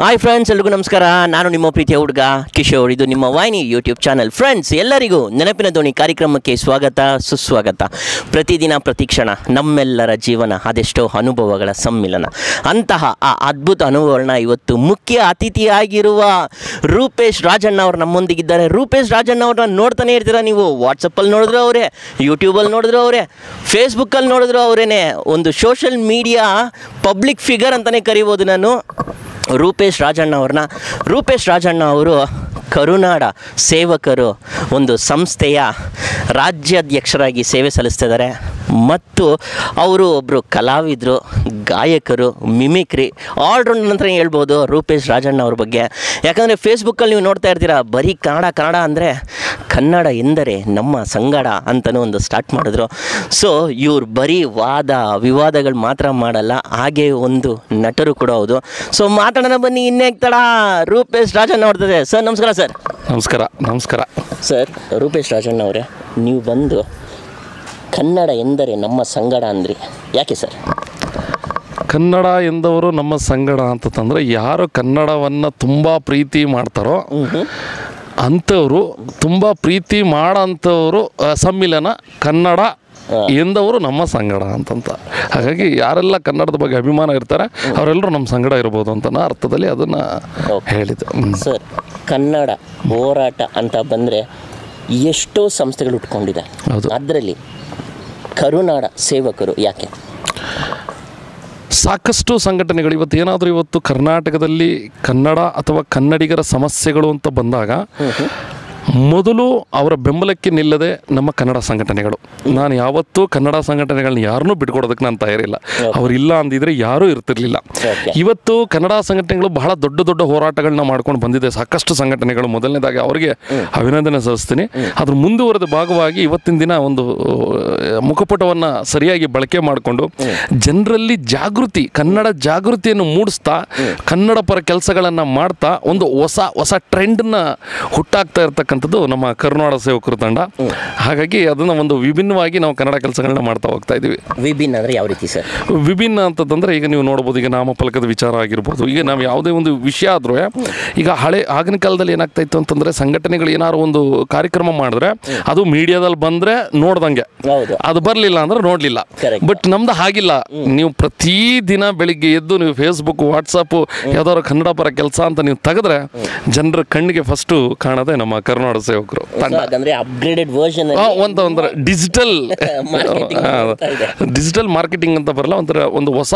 Hi friends ಎಲ್ರಿಗೂ ನಮಸ್ಕಾರ. ನಾನು ನಿಮ್ಮ ಪ್ರೀತಿಯ ಹುಡುಗ ಕಿಶೋರ್. ಇದು ನಿಮ್ಮ ವಾಹಿನಿ ಯೂಟ್ಯೂಬ್ ಚಾನಲ್ ಫ್ರೆಂಡ್ಸ್ ಎಲ್ಲರಿಗೂ ನೆನಪಿನ ದೋಣಿ ಕಾರ್ಯಕ್ರಮಕ್ಕೆ ಸ್ವಾಗತ, ಸುಸ್ವಾಗತ. ಪ್ರತಿದಿನ ಪ್ರತಿಕ್ಷಣ ನಮ್ಮೆಲ್ಲರ ಜೀವನ ಅದೆಷ್ಟೋ ಅನುಭವಗಳ ಸಮ್ಮಿಲನ. ಅಂತಹ ಆ ಅದ್ಭುತ ಅನುಭವಗಳನ್ನ ಇವತ್ತು ಮುಖ್ಯ ಅತಿಥಿಯಾಗಿರುವ ರೂಪೇಶ್ ರಾಜಣ್ಣ ಅವರು ನಮ್ಮೊಂದಿಗಿದ್ದಾರೆ. ರೂಪೇಶ್ ರಾಜಣ್ಣ ಅವ್ರನ್ನ ನೋಡ್ತಾನೆ ಇರ್ತೀರಾ ನೀವು? ವಾಟ್ಸಪ್ಪಲ್ಲಿ ನೋಡಿದ್ರು ಅವರೇ ಯೂಟ್ಯೂಬಲ್ಲಿ ನೋಡಿದ್ರು ಅವರೇ ಫೇಸ್ಬುಕ್ಕಲ್ಲಿ ನೋಡಿದ್ರು ಅವರೇನೆ. ಒಂದು ಸೋಷಲ್ ಮೀಡಿಯಾ ಪಬ್ಲಿಕ್ ಫಿಗರ್ ಅಂತಲೇ ಕರಿಬೋದು ನಾನು. ರೂಪೇಶ್ ರಾಜಣ್ಣ ಅವ್ರನ್ನ. ರೂಪೇಶ್ ರಾಜಣ್ಣ ಅವರು ಕರುನಾಡ ಸೇವಕರು ಒಂದು ಸಂಸ್ಥೆಯ ರಾಜ್ಯಾಧ್ಯಕ್ಷರಾಗಿ ಸೇವೆ ಸಲ್ಲಿಸ್ತಿದ್ದಾರೆ. ಮತ್ತು ಅವರು ಒಬ್ಬರು ಕಲಾವಿದರು, ಗಾಯಕರು, ಮಿಮಿಕ್ರಿ ಆಲ್ರೌಂಡ್ ನಂತರ ಹೇಳ್ಬೋದು ರೂಪೇಶ್ ರಾಜಣ್ಣ ಅವ್ರ ಬಗ್ಗೆ. ಯಾಕಂದರೆ ಫೇಸ್ಬುಕ್ಕಲ್ಲಿ ನೀವು ನೋಡ್ತಾ ಇರ್ತೀರಾ, ಬರೀ ಕನ್ನಡ ಕನ್ನಡ ಅಂದರೆ ಕನ್ನಡ ಎಂದರೆ ನಮ್ಮ ಸಂಗಡ ಅಂತಲೂ ಒಂದು ಸ್ಟಾರ್ಟ್ ಮಾಡಿದ್ರು. ಸೊ ಇವ್ರು ಬರೀ ವಾದ ವಿವಾದಗಳು ಮಾತ್ರ ಮಾಡಲ್ಲ ಹಾಗೆ ಒಂದು ನಟರು ಕೂಡ ಹೌದು. ಸೊ ಮಾತಾಡೋಣ ಬನ್ನಿ ಇನ್ನೇ ತಡ? ರೂಪೇಶ್ ರಾಜಣ್ಣ ನೋಡ್ತದೆ ಸರ್ ನಮಸ್ಕಾರ ಸರ್ ನಮಸ್ಕಾರ ನಮಸ್ಕಾರ. ಸರ್ ರೂಪೇಶ್ ರಾಜಣ್ಣ ಅವರೇ ನೀವು ಬಂದು ಕನ್ನಡ ಎಂದರೆ ನಮ್ಮ ಸಂಗಡ ಅಂದ್ರಿ. ಯಾಕೆ ಸರ್ ಕನ್ನಡ ಎಂದವರು ನಮ್ಮ ಸಂಗಡ ಅಂತಂದ್ರೆ ಯಾರು ಕನ್ನಡವನ್ನು ತುಂಬ ಪ್ರೀತಿ ಮಾಡ್ತಾರೋ ಅಂಥವರು ತುಂಬ ಪ್ರೀತಿ ಮಾಡೋಂಥವರು ಸಮ್ಮಿಲನ ಕನ್ನಡ ಎಂದವರು ನಮ್ಮ ಸಂಗಡ ಅಂತಂತ. ಹಾಗಾಗಿ ಯಾರೆಲ್ಲ ಕನ್ನಡದ ಬಗ್ಗೆ ಅಭಿಮಾನ ಇರ್ತಾರೆ ಅವರೆಲ್ಲರೂ ನಮ್ಮ ಸಂಗಡ ಇರ್ಬೋದು ಅಂತ ಅರ್ಥದಲ್ಲಿ ಅದನ್ನು ಹೇಳಿದೆ ಸರ್ ಕನ್ನಡ ಹೋರಾಟ ಅಂತ ಬಂದರೆ ಎಷ್ಟೋ ಸಂಸ್ಥೆಗಳು ಉಟ್ಕೊಂಡಿದೆ. ಹೌದು. ಅದರಲ್ಲಿ ಕರುನಾಡ ಸೇವಕರು ಯಾಕೆ? ಸಾಕಷ್ಟು ಸಂಘಟನೆಗಳು ಇವತ್ತು ಏನಾದರೂ ಇವತ್ತು ಕರ್ನಾಟಕದಲ್ಲಿ ಕನ್ನಡ ಅಥವಾ ಕನ್ನಡಿಗರ ಸಮಸ್ಯೆಗಳು ಅಂತ ಬಂದಾಗ ಮೊದಲು ಅವರ ಬೆಂಬಲಕ್ಕೆ ನಿಲ್ಲದೆ ನಮ್ಮ ಕನ್ನಡ ಸಂಘಟನೆಗಳು. ನಾನು ಯಾವತ್ತೂ ಕನ್ನಡ ಸಂಘಟನೆಗಳನ್ನ ಯಾರನ್ನೂ ಬಿಟ್ಕೊಡೋದಕ್ಕೆ ನಾನು ತಯಾರಿಲ್ಲ ಅವರಿಲ್ಲ ಅಂದಿದ್ರೆ ಯಾರೂ ಇರ್ತಿರ್ಲಿಲ್ಲ. ಇವತ್ತು ಕನ್ನಡ ಸಂಘಟನೆಗಳು ಬಹಳ ದೊಡ್ಡ ದೊಡ್ಡ ಹೋರಾಟಗಳನ್ನ ಮಾಡ್ಕೊಂಡು ಬಂದಿದೆ. ಸಾಕಷ್ಟು ಸಂಘಟನೆಗಳು. ಮೊದಲನೇದಾಗಿ ಅವರಿಗೆ ಅಭಿನಂದನೆ ಸಲ್ಲಿಸ್ತೀನಿ. ಅದ್ರ ಮುಂದುವರೆದ ಭಾಗವಾಗಿ ಇವತ್ತಿನ ದಿನ ಒಂದು ಮುಖಪುಟವನ್ನ ಸರಿಯಾಗಿ ಬಳಕೆ ಮಾಡಿಕೊಂಡು ಜನರಲ್ಲಿ ಜಾಗೃತಿ ಕನ್ನಡ ಜಾಗೃತಿಯನ್ನು ಮೂಡಿಸ್ತಾ ಕನ್ನಡ ಪರ ಕೆಲಸಗಳನ್ನು ಮಾಡ್ತಾ ಒಂದು ಹೊಸ ಹೊಸ ಟ್ರೆಂಡ್ನ ಹುಟ್ಟಾಕ್ತಾ ಇರ್ತಕ್ಕಂಥದ್ದು ನಮ್ಮ ಕರುನಾಡ ಸೇವಕರು ತಂಡ. ಹಾಗಾಗಿ ಅದನ್ನು ಒಂದು ವಿಭಿನ್ನವಾಗಿ ನಾವು ಕನ್ನಡ ಕೆಲಸಗಳನ್ನ ಮಾಡ್ತಾ ಹೋಗ್ತಾ ಇದ್ದೀವಿ. ವಿಭಿನ್ನ ಅಂದರೆ ಯಾವ ರೀತಿ ಸರ್? ವಿಭಿನ್ನ ಅಂತಂದ್ರೆ ಈಗ ನೀವು ನೋಡ್ಬೋದು ಈಗ ನಾಮಫಲಕದ ವಿಚಾರ ಆಗಿರ್ಬೋದು ಈಗ ನಾವು ಯಾವುದೇ ಒಂದು ವಿಷಯ ಆದ್ರೂ ಈಗ ಹಳೆ ಆಗಿನ ಕಾಲದಲ್ಲಿ ಏನಾಗ್ತಾ ಇತ್ತು ಅಂತಂದ್ರೆ ಸಂಘಟನೆಗಳು ಏನಾದ್ರು ಒಂದು ಕಾರ್ಯಕ್ರಮ ಮಾಡಿದ್ರೆ ಅದು ಮೀಡಿಯಾದಲ್ಲಿ ಬಂದ್ರೆ ನೋಡ್ದಂಗೆ. ಅದು ಬರಲಿಲ್ಲ ಅಂದ್ರೆ ನೋಡಲಿಲ್ಲ. ಬಟ್ ನಮ್ದು ಹಾಗಿಲ್ಲ. ನೀವು ಪ್ರತಿ ದಿನ ಬೆಳಿಗ್ಗೆ ಎದ್ದು ನೀವು ಫೇಸ್ಬುಕ್ ವಾಟ್ಸಪ್ಪು ಯಾವ್ದಾದ್ರು ಕನ್ನಡ ಪರ ಕೆಲಸ ಅಂತ ನೀವು ತೆಗೆದ್ರೆ ಜನರ ಕಣ್ಣಿಗೆ ಫಸ್ಟು ಕಾಣೋದೇ ನಮ್ಮ ಕರುನಾಡ ಸೇವಕರು. ಅಪ್ಗ್ರೇಡೆಡ್ ವರ್ಷನ್ ಒಂದು ಒಂಥರ ಡಿಜಿಟಲ್ ಡಿಜಿಟಲ್ ಮಾರ್ಕೆಟಿಂಗ್ ಅಂತ ಬರಲ್ಲ ಒಂಥರ ಒಂದು ಹೊಸ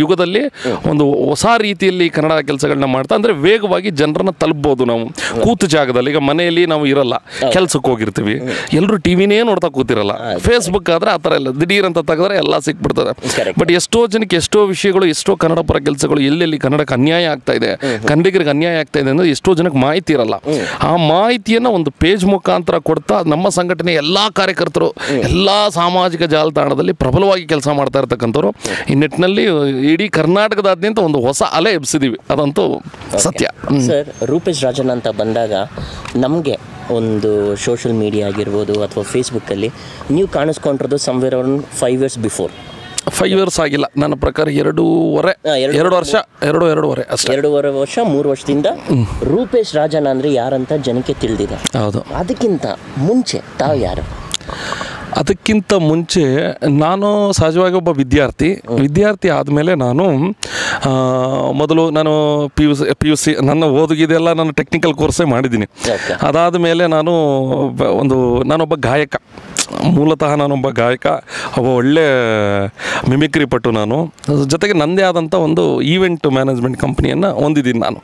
ಯುಗದಲ್ಲಿ ಒಂದು ಹೊಸ ರೀತಿಯಲ್ಲಿ ಕನ್ನಡ ಕೆಲಸಗಳನ್ನ ಮಾಡ್ತಾ ಅಂದ್ರೆ ವೇಗವಾಗಿ ಜನರನ್ನ ತಲುಪಬಹುದು ನಾವು. ಕೂತು ಜಾಗದಲ್ಲಿ ಈಗ ಮನೆಯಲ್ಲಿ ನಾವು ಇರಲ್ಲ ಕೆಲ್ಸಕ್ಕೆ ಹೋಗಿರ್ತೀವಿ. ಎಲ್ಲರೂ ಟಿವಿನೇ ನೋಡ್ತಾ ಕೂತಿರಲ್ಲ. ಫೇಸ್ಬುಕ್ ಆದ್ರೆ ಆ ಥರ ಎಲ್ಲ ದಿಢೀರ್ ಅಂತ ತೆಗೆದ್ರೆ ಎಲ್ಲ ಸಿಕ್ಬಿಡ್ತದೆ. ಬಟ್ ಎಷ್ಟೋ ಜನಕ್ಕೆ ಎಷ್ಟೋ ವಿಷಯಗಳು ಎಷ್ಟೋ ಕನ್ನಡ ಪರ ಕೆಲಸಗಳು ಎಲ್ಲೆಲ್ಲಿ ಕನ್ನಡಕ್ಕೆ ಅನ್ಯಾಯ ಆಗ್ತಾ ಇದೆ ಕನ್ನಡಿಗರಿಗೆ ಅನ್ಯಾಯ ಆಗ್ತಾ ಇದೆ ಅಂದ್ರೆ ಎಷ್ಟೋ ಜನಕ್ಕೆ ಮಾಹಿತಿ ಇರಲ್ಲ. ಆ ಮಾಹಿತಿಯನ್ನ ಒಂದು ಪೇಜ್ ಮುಖಾಂತರ ಕೊಡ್ತಾ ನಮ್ಮ ಸಂಘಟನೆ ಎಲ್ಲಾ ಕಾರ್ಯಕರ್ತರು ಎಲ್ಲಾ ಸಾಮಾಜಿಕ ಜಾಲತಾಣದಲ್ಲಿ ಪ್ರಬಲವಾಗಿ ಕೆಲಸ ಮಾಡ್ತಾ ಇರ್ತಕ್ಕಂಥವ್ರು. ಈ ನಿಟ್ಟಿನಲ್ಲಿ ಇಡೀ ಕರ್ನಾಟಕದಾದ್ಯಂತ ಒಂದು ಹೊಸ ಅಲೆ ಎಬ್ಸಿದೀವಿ. ಅದಂತೂ ಸತ್ಯ. ಸರ್ ರೂಪೇಶ್ ರಾಜನ್ ಅಂತ ಬಂದಾಗ ನಮಗೆ ಒಂದು ಸೋಷಿಯಲ್ ಮೀಡಿಯಾ ಆಗಿರ್ಬೋದು ಅಥವಾ ಫೇಸ್ಬುಕ್ಕಲ್ಲಿ ನೀವು ಕಾಣಿಸ್ಕೊಂಡಿರೋದು somewhere around five years before five years ಆಗಿಲ್ಲ. ನನ್ನ ಪ್ರಕಾರ ಎರಡೂವರೆ ಎರಡು- ವರ್ಷ ಎರಡು ಎರಡೂವರೆ ಅಷ್ಟೇ. ಎರಡೂವರೆ ವರ್ಷ ಮೂರು ವರ್ಷದಿಂದ ರೂಪೇಶ್ ರಾಜನ ಅಂದರೆ ಯಾರಂತ ಜನಕ್ಕೆ ತಿಳಿದಿದೆ. ಹೌದು. ಅದಕ್ಕಿಂತ ಮುಂಚೆ ತಾವು ಯಾರು? ಅದಕ್ಕಿಂತ ಮುಂಚೆ ನಾನು ಸಹಜವಾಗಿ ಒಬ್ಬ ವಿದ್ಯಾರ್ಥಿ. ವಿದ್ಯಾರ್ಥಿ ಆದಮೇಲೆ ನಾನು ಮೊದಲು ನಾನು P U C P U C ನನ್ನ ಓದುಗಿದೆಲ್ಲ ನಾನು ಟೆಕ್ನಿಕಲ್ ಕೋರ್ಸೇ ಮಾಡಿದ್ದೀನಿ. ಅದಾದ ಮೇಲೆ ನಾನು ಒಂದು ನಾನೊಬ್ಬ ಗಾಯಕ. ಮೂಲತಃ ನಾನೊಬ್ಬ ಗಾಯಕ ಒಬ್ಬ ಒಳ್ಳೆ ಮಿಮಿಕ್ರಿ ಪಟ್ಟು ನಾನು. ಜೊತೆಗೆ ನನ್ನದೇ ಆದಂಥ ಒಂದು ಈವೆಂಟ್ ಮ್ಯಾನೇಜ್ಮೆಂಟ್ ಕಂಪ್ನಿಯನ್ನು ಹೊಂದಿದ್ದೀನಿ ನಾನು.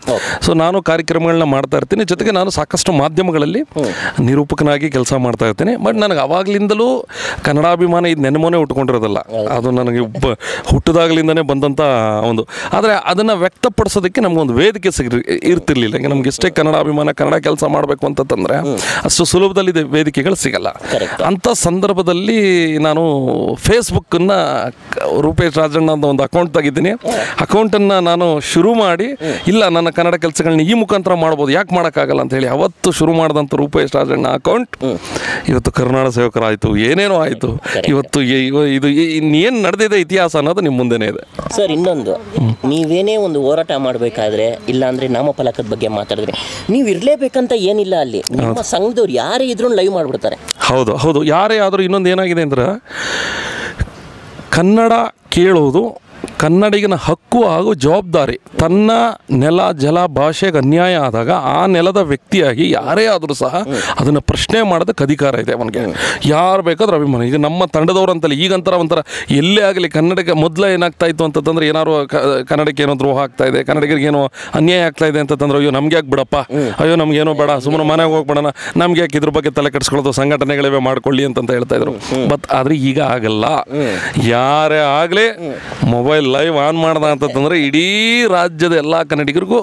ಸೊ ನಾನು ಕಾರ್ಯಕ್ರಮಗಳನ್ನ ಮಾಡ್ತಾ ಇರ್ತೀನಿ. ಜೊತೆಗೆ ನಾನು ಸಾಕಷ್ಟು ಮಾಧ್ಯಮಗಳಲ್ಲಿ ನಿರೂಪಕನಾಗಿ ಕೆಲಸ ಮಾಡ್ತಾ ಇರ್ತೀನಿ. ಬಟ್ ನನಗೆ ಅವಾಗಲಿಂದಲೂ ಕನ್ನಡಾಭಿಮಾನ ಇದು ನೆನಮೋನೆ ಉಟ್ಕೊಂಡಿರೋದಲ್ಲ. ಅದು ನನಗೆ ಹುಟ್ಟಿದಾಗಲಿಂದನೇ ಬಂದಂಥ ಒಂದು. ಆದರೆ ಅದನ್ನು ವ್ಯಕ್ತಪಡಿಸೋದಕ್ಕೆ ನಮಗೊಂದು ವೇದಿಕೆ ಸಿಗ ಇರ್ತಿರ್ಲಿಲ್ಲ. ನಮ್ಗೆ ಎಷ್ಟೇ ಕನ್ನಡಾಭಿಮಾನ ಕನ್ನಡ ಕೆಲಸ ಮಾಡಬೇಕು ಅಂತಂದರೆ ಅಷ್ಟು ಸುಲಭದಲ್ಲಿ ವೇದಿಕೆಗಳು ಸಿಗಲ್ಲ. ಅಂಥ ಸಂದರ್ಭದಲ್ಲಿ ನಾನು ಫೇಸ್ಬುಕ್ಕನ್ನು ರೂಪೇಶ್ ರಾಜಣ್ಣ ಅಂತ ಒಂದು ಅಕೌಂಟ್ ತೆಗಿದ್ದೀನಿ ಅಕೌಂಟನ್ನು ನಾನು ಶುರು ಮಾಡಿ ಇಲ್ಲ ನನ್ನ ಕನ್ನಡ ಕೆಲಸಗಳನ್ನ ಈ ಮುಖಾಂತರ ಮಾಡ್ಬೋದು ಯಾಕೆ ಮಾಡೋಕ್ಕಾಗಲ್ಲ ಅಂತ ಹೇಳಿ ಅವತ್ತು ಶುರು ಮಾಡಿದಂಥ ರೂಪೇಶ್ ರಾಜಣ್ಣ ಅಕೌಂಟ್ ಇವತ್ತು ಕರ್ನಾಟಕ ಸೇವಕರಾಯಿತು ಏನೇನೋ ಆಯಿತು. ಇವತ್ತು ಇದು ಇನ್ನೇನು ನಡೆದಿದೆ ಇತಿಹಾಸ ಅನ್ನೋದು ನಿಮ್ಮ ಮುಂದೆನೇ ಇದೆ. ಸರ್ ಇನ್ನೊಂದು. ನೀವೇನೇ ಒಂದು ಹೋರಾಟ ಮಾಡಬೇಕಾದ್ರೆ ಇಲ್ಲಾಂದ್ರೆ ನಾಮಫಲಕದ ಬಗ್ಗೆ ಮಾತಾಡಿದ್ರೆ. ನೀವು ಇರಲೇಬೇಕಂತ ಏನಿಲ್ಲ ಅಲ್ಲಿ. ನಿಮ್ಮ ಸಂಘದವ್ರು ಯಾರೇ ಇದ್ರೂ ಲೈವ್ ಮಾಡಿಬಿಡ್ತಾರೆ. ಹೌದು ಹೌದು. ಯಾರೇ ಆದರೂ ಇನ್ನೊಂದು ಏನಾಗಿದೆ ಅಂದ್ರೆ ಕನ್ನಡ ಕೇಳೋದು ಕನ್ನಡಿಗನ ಹಕ್ಕು ಹಾಗೂ ಜವಾಬ್ದಾರಿ ತನ್ನ ನೆಲ ಜಲ ಭಾಷೆಗೆ ಅನ್ಯಾಯ ಆದಾಗ ಆ ನೆಲದ ವ್ಯಕ್ತಿಯಾಗಿ ಯಾರೇ ಆದರೂ ಸಹ ಅದನ್ನು ಪ್ರಶ್ನೆ ಮಾಡೋದಕ್ಕೆ ಅಧಿಕಾರ ಇದೆ ಅವನಿಗೆ. ಯಾರು ಬೇಕಾದ್ರೂ ಅಭಿಮಾನ ಈಗ ನಮ್ಮ ತಂಡದವ್ರಂತಲ್ಲ ಈಗಂತರ ಒಂಥರ ಎಲ್ಲೇ ಆಗಲಿ ಕನ್ನಡಕ್ಕೆ ಮೊದಲು ಏನಾಗ್ತಾ ಇತ್ತು ಅಂತಂದ್ರೆ ಏನಾದ್ರು ಕನ್ನಡಕ್ಕೆ ಏನೋ ದ್ರೋಹ ಆಗ್ತಾ ಇದೆ ಕನ್ನಡಿಗರಿಗೆ ಏನೋ ಅನ್ಯಾಯ ಆಗ್ತಾ ಇದೆ ಅಂತಂದ್ರೆ ಅಯ್ಯೋ ನಮ್ಗೆ ಯಾಕೆ ಬಿಡಪ್ಪ? ಅಯ್ಯೋ ನಮ್ಗೇನೋ ಬೇಡ ಸುಮ್ಮನೆ ಮನೆಗೆ ಹೋಗ್ಬೇಡಣ ನಮ್ಗೆ ಯಾಕೆ ಇದ್ರ ಬಗ್ಗೆ ತಲೆ ಕೆಡಿಸ್ಕೊಳ್ಳೋದು ಸಂಘಟನೆಗಳಿವೆ ಮಾಡ್ಕೊಳ್ಳಿ ಅಂತ ಹೇಳ್ತಾ ಇದ್ರು. ಬಟ್ ಆದ್ರೆ ಈಗ ಆಗಲ್ಲ. ಯಾರೇ ಆಗಲಿ ಮೊಬೈಲ್ ಲೈವ್ ಆನ್ ಮಾಡ್ದ ಅಂತಂದ್ರೆ ಇಡೀ ರಾಜ್ಯದ ಎಲ್ಲ ಕನ್ನಡಿಗರಿಗೂ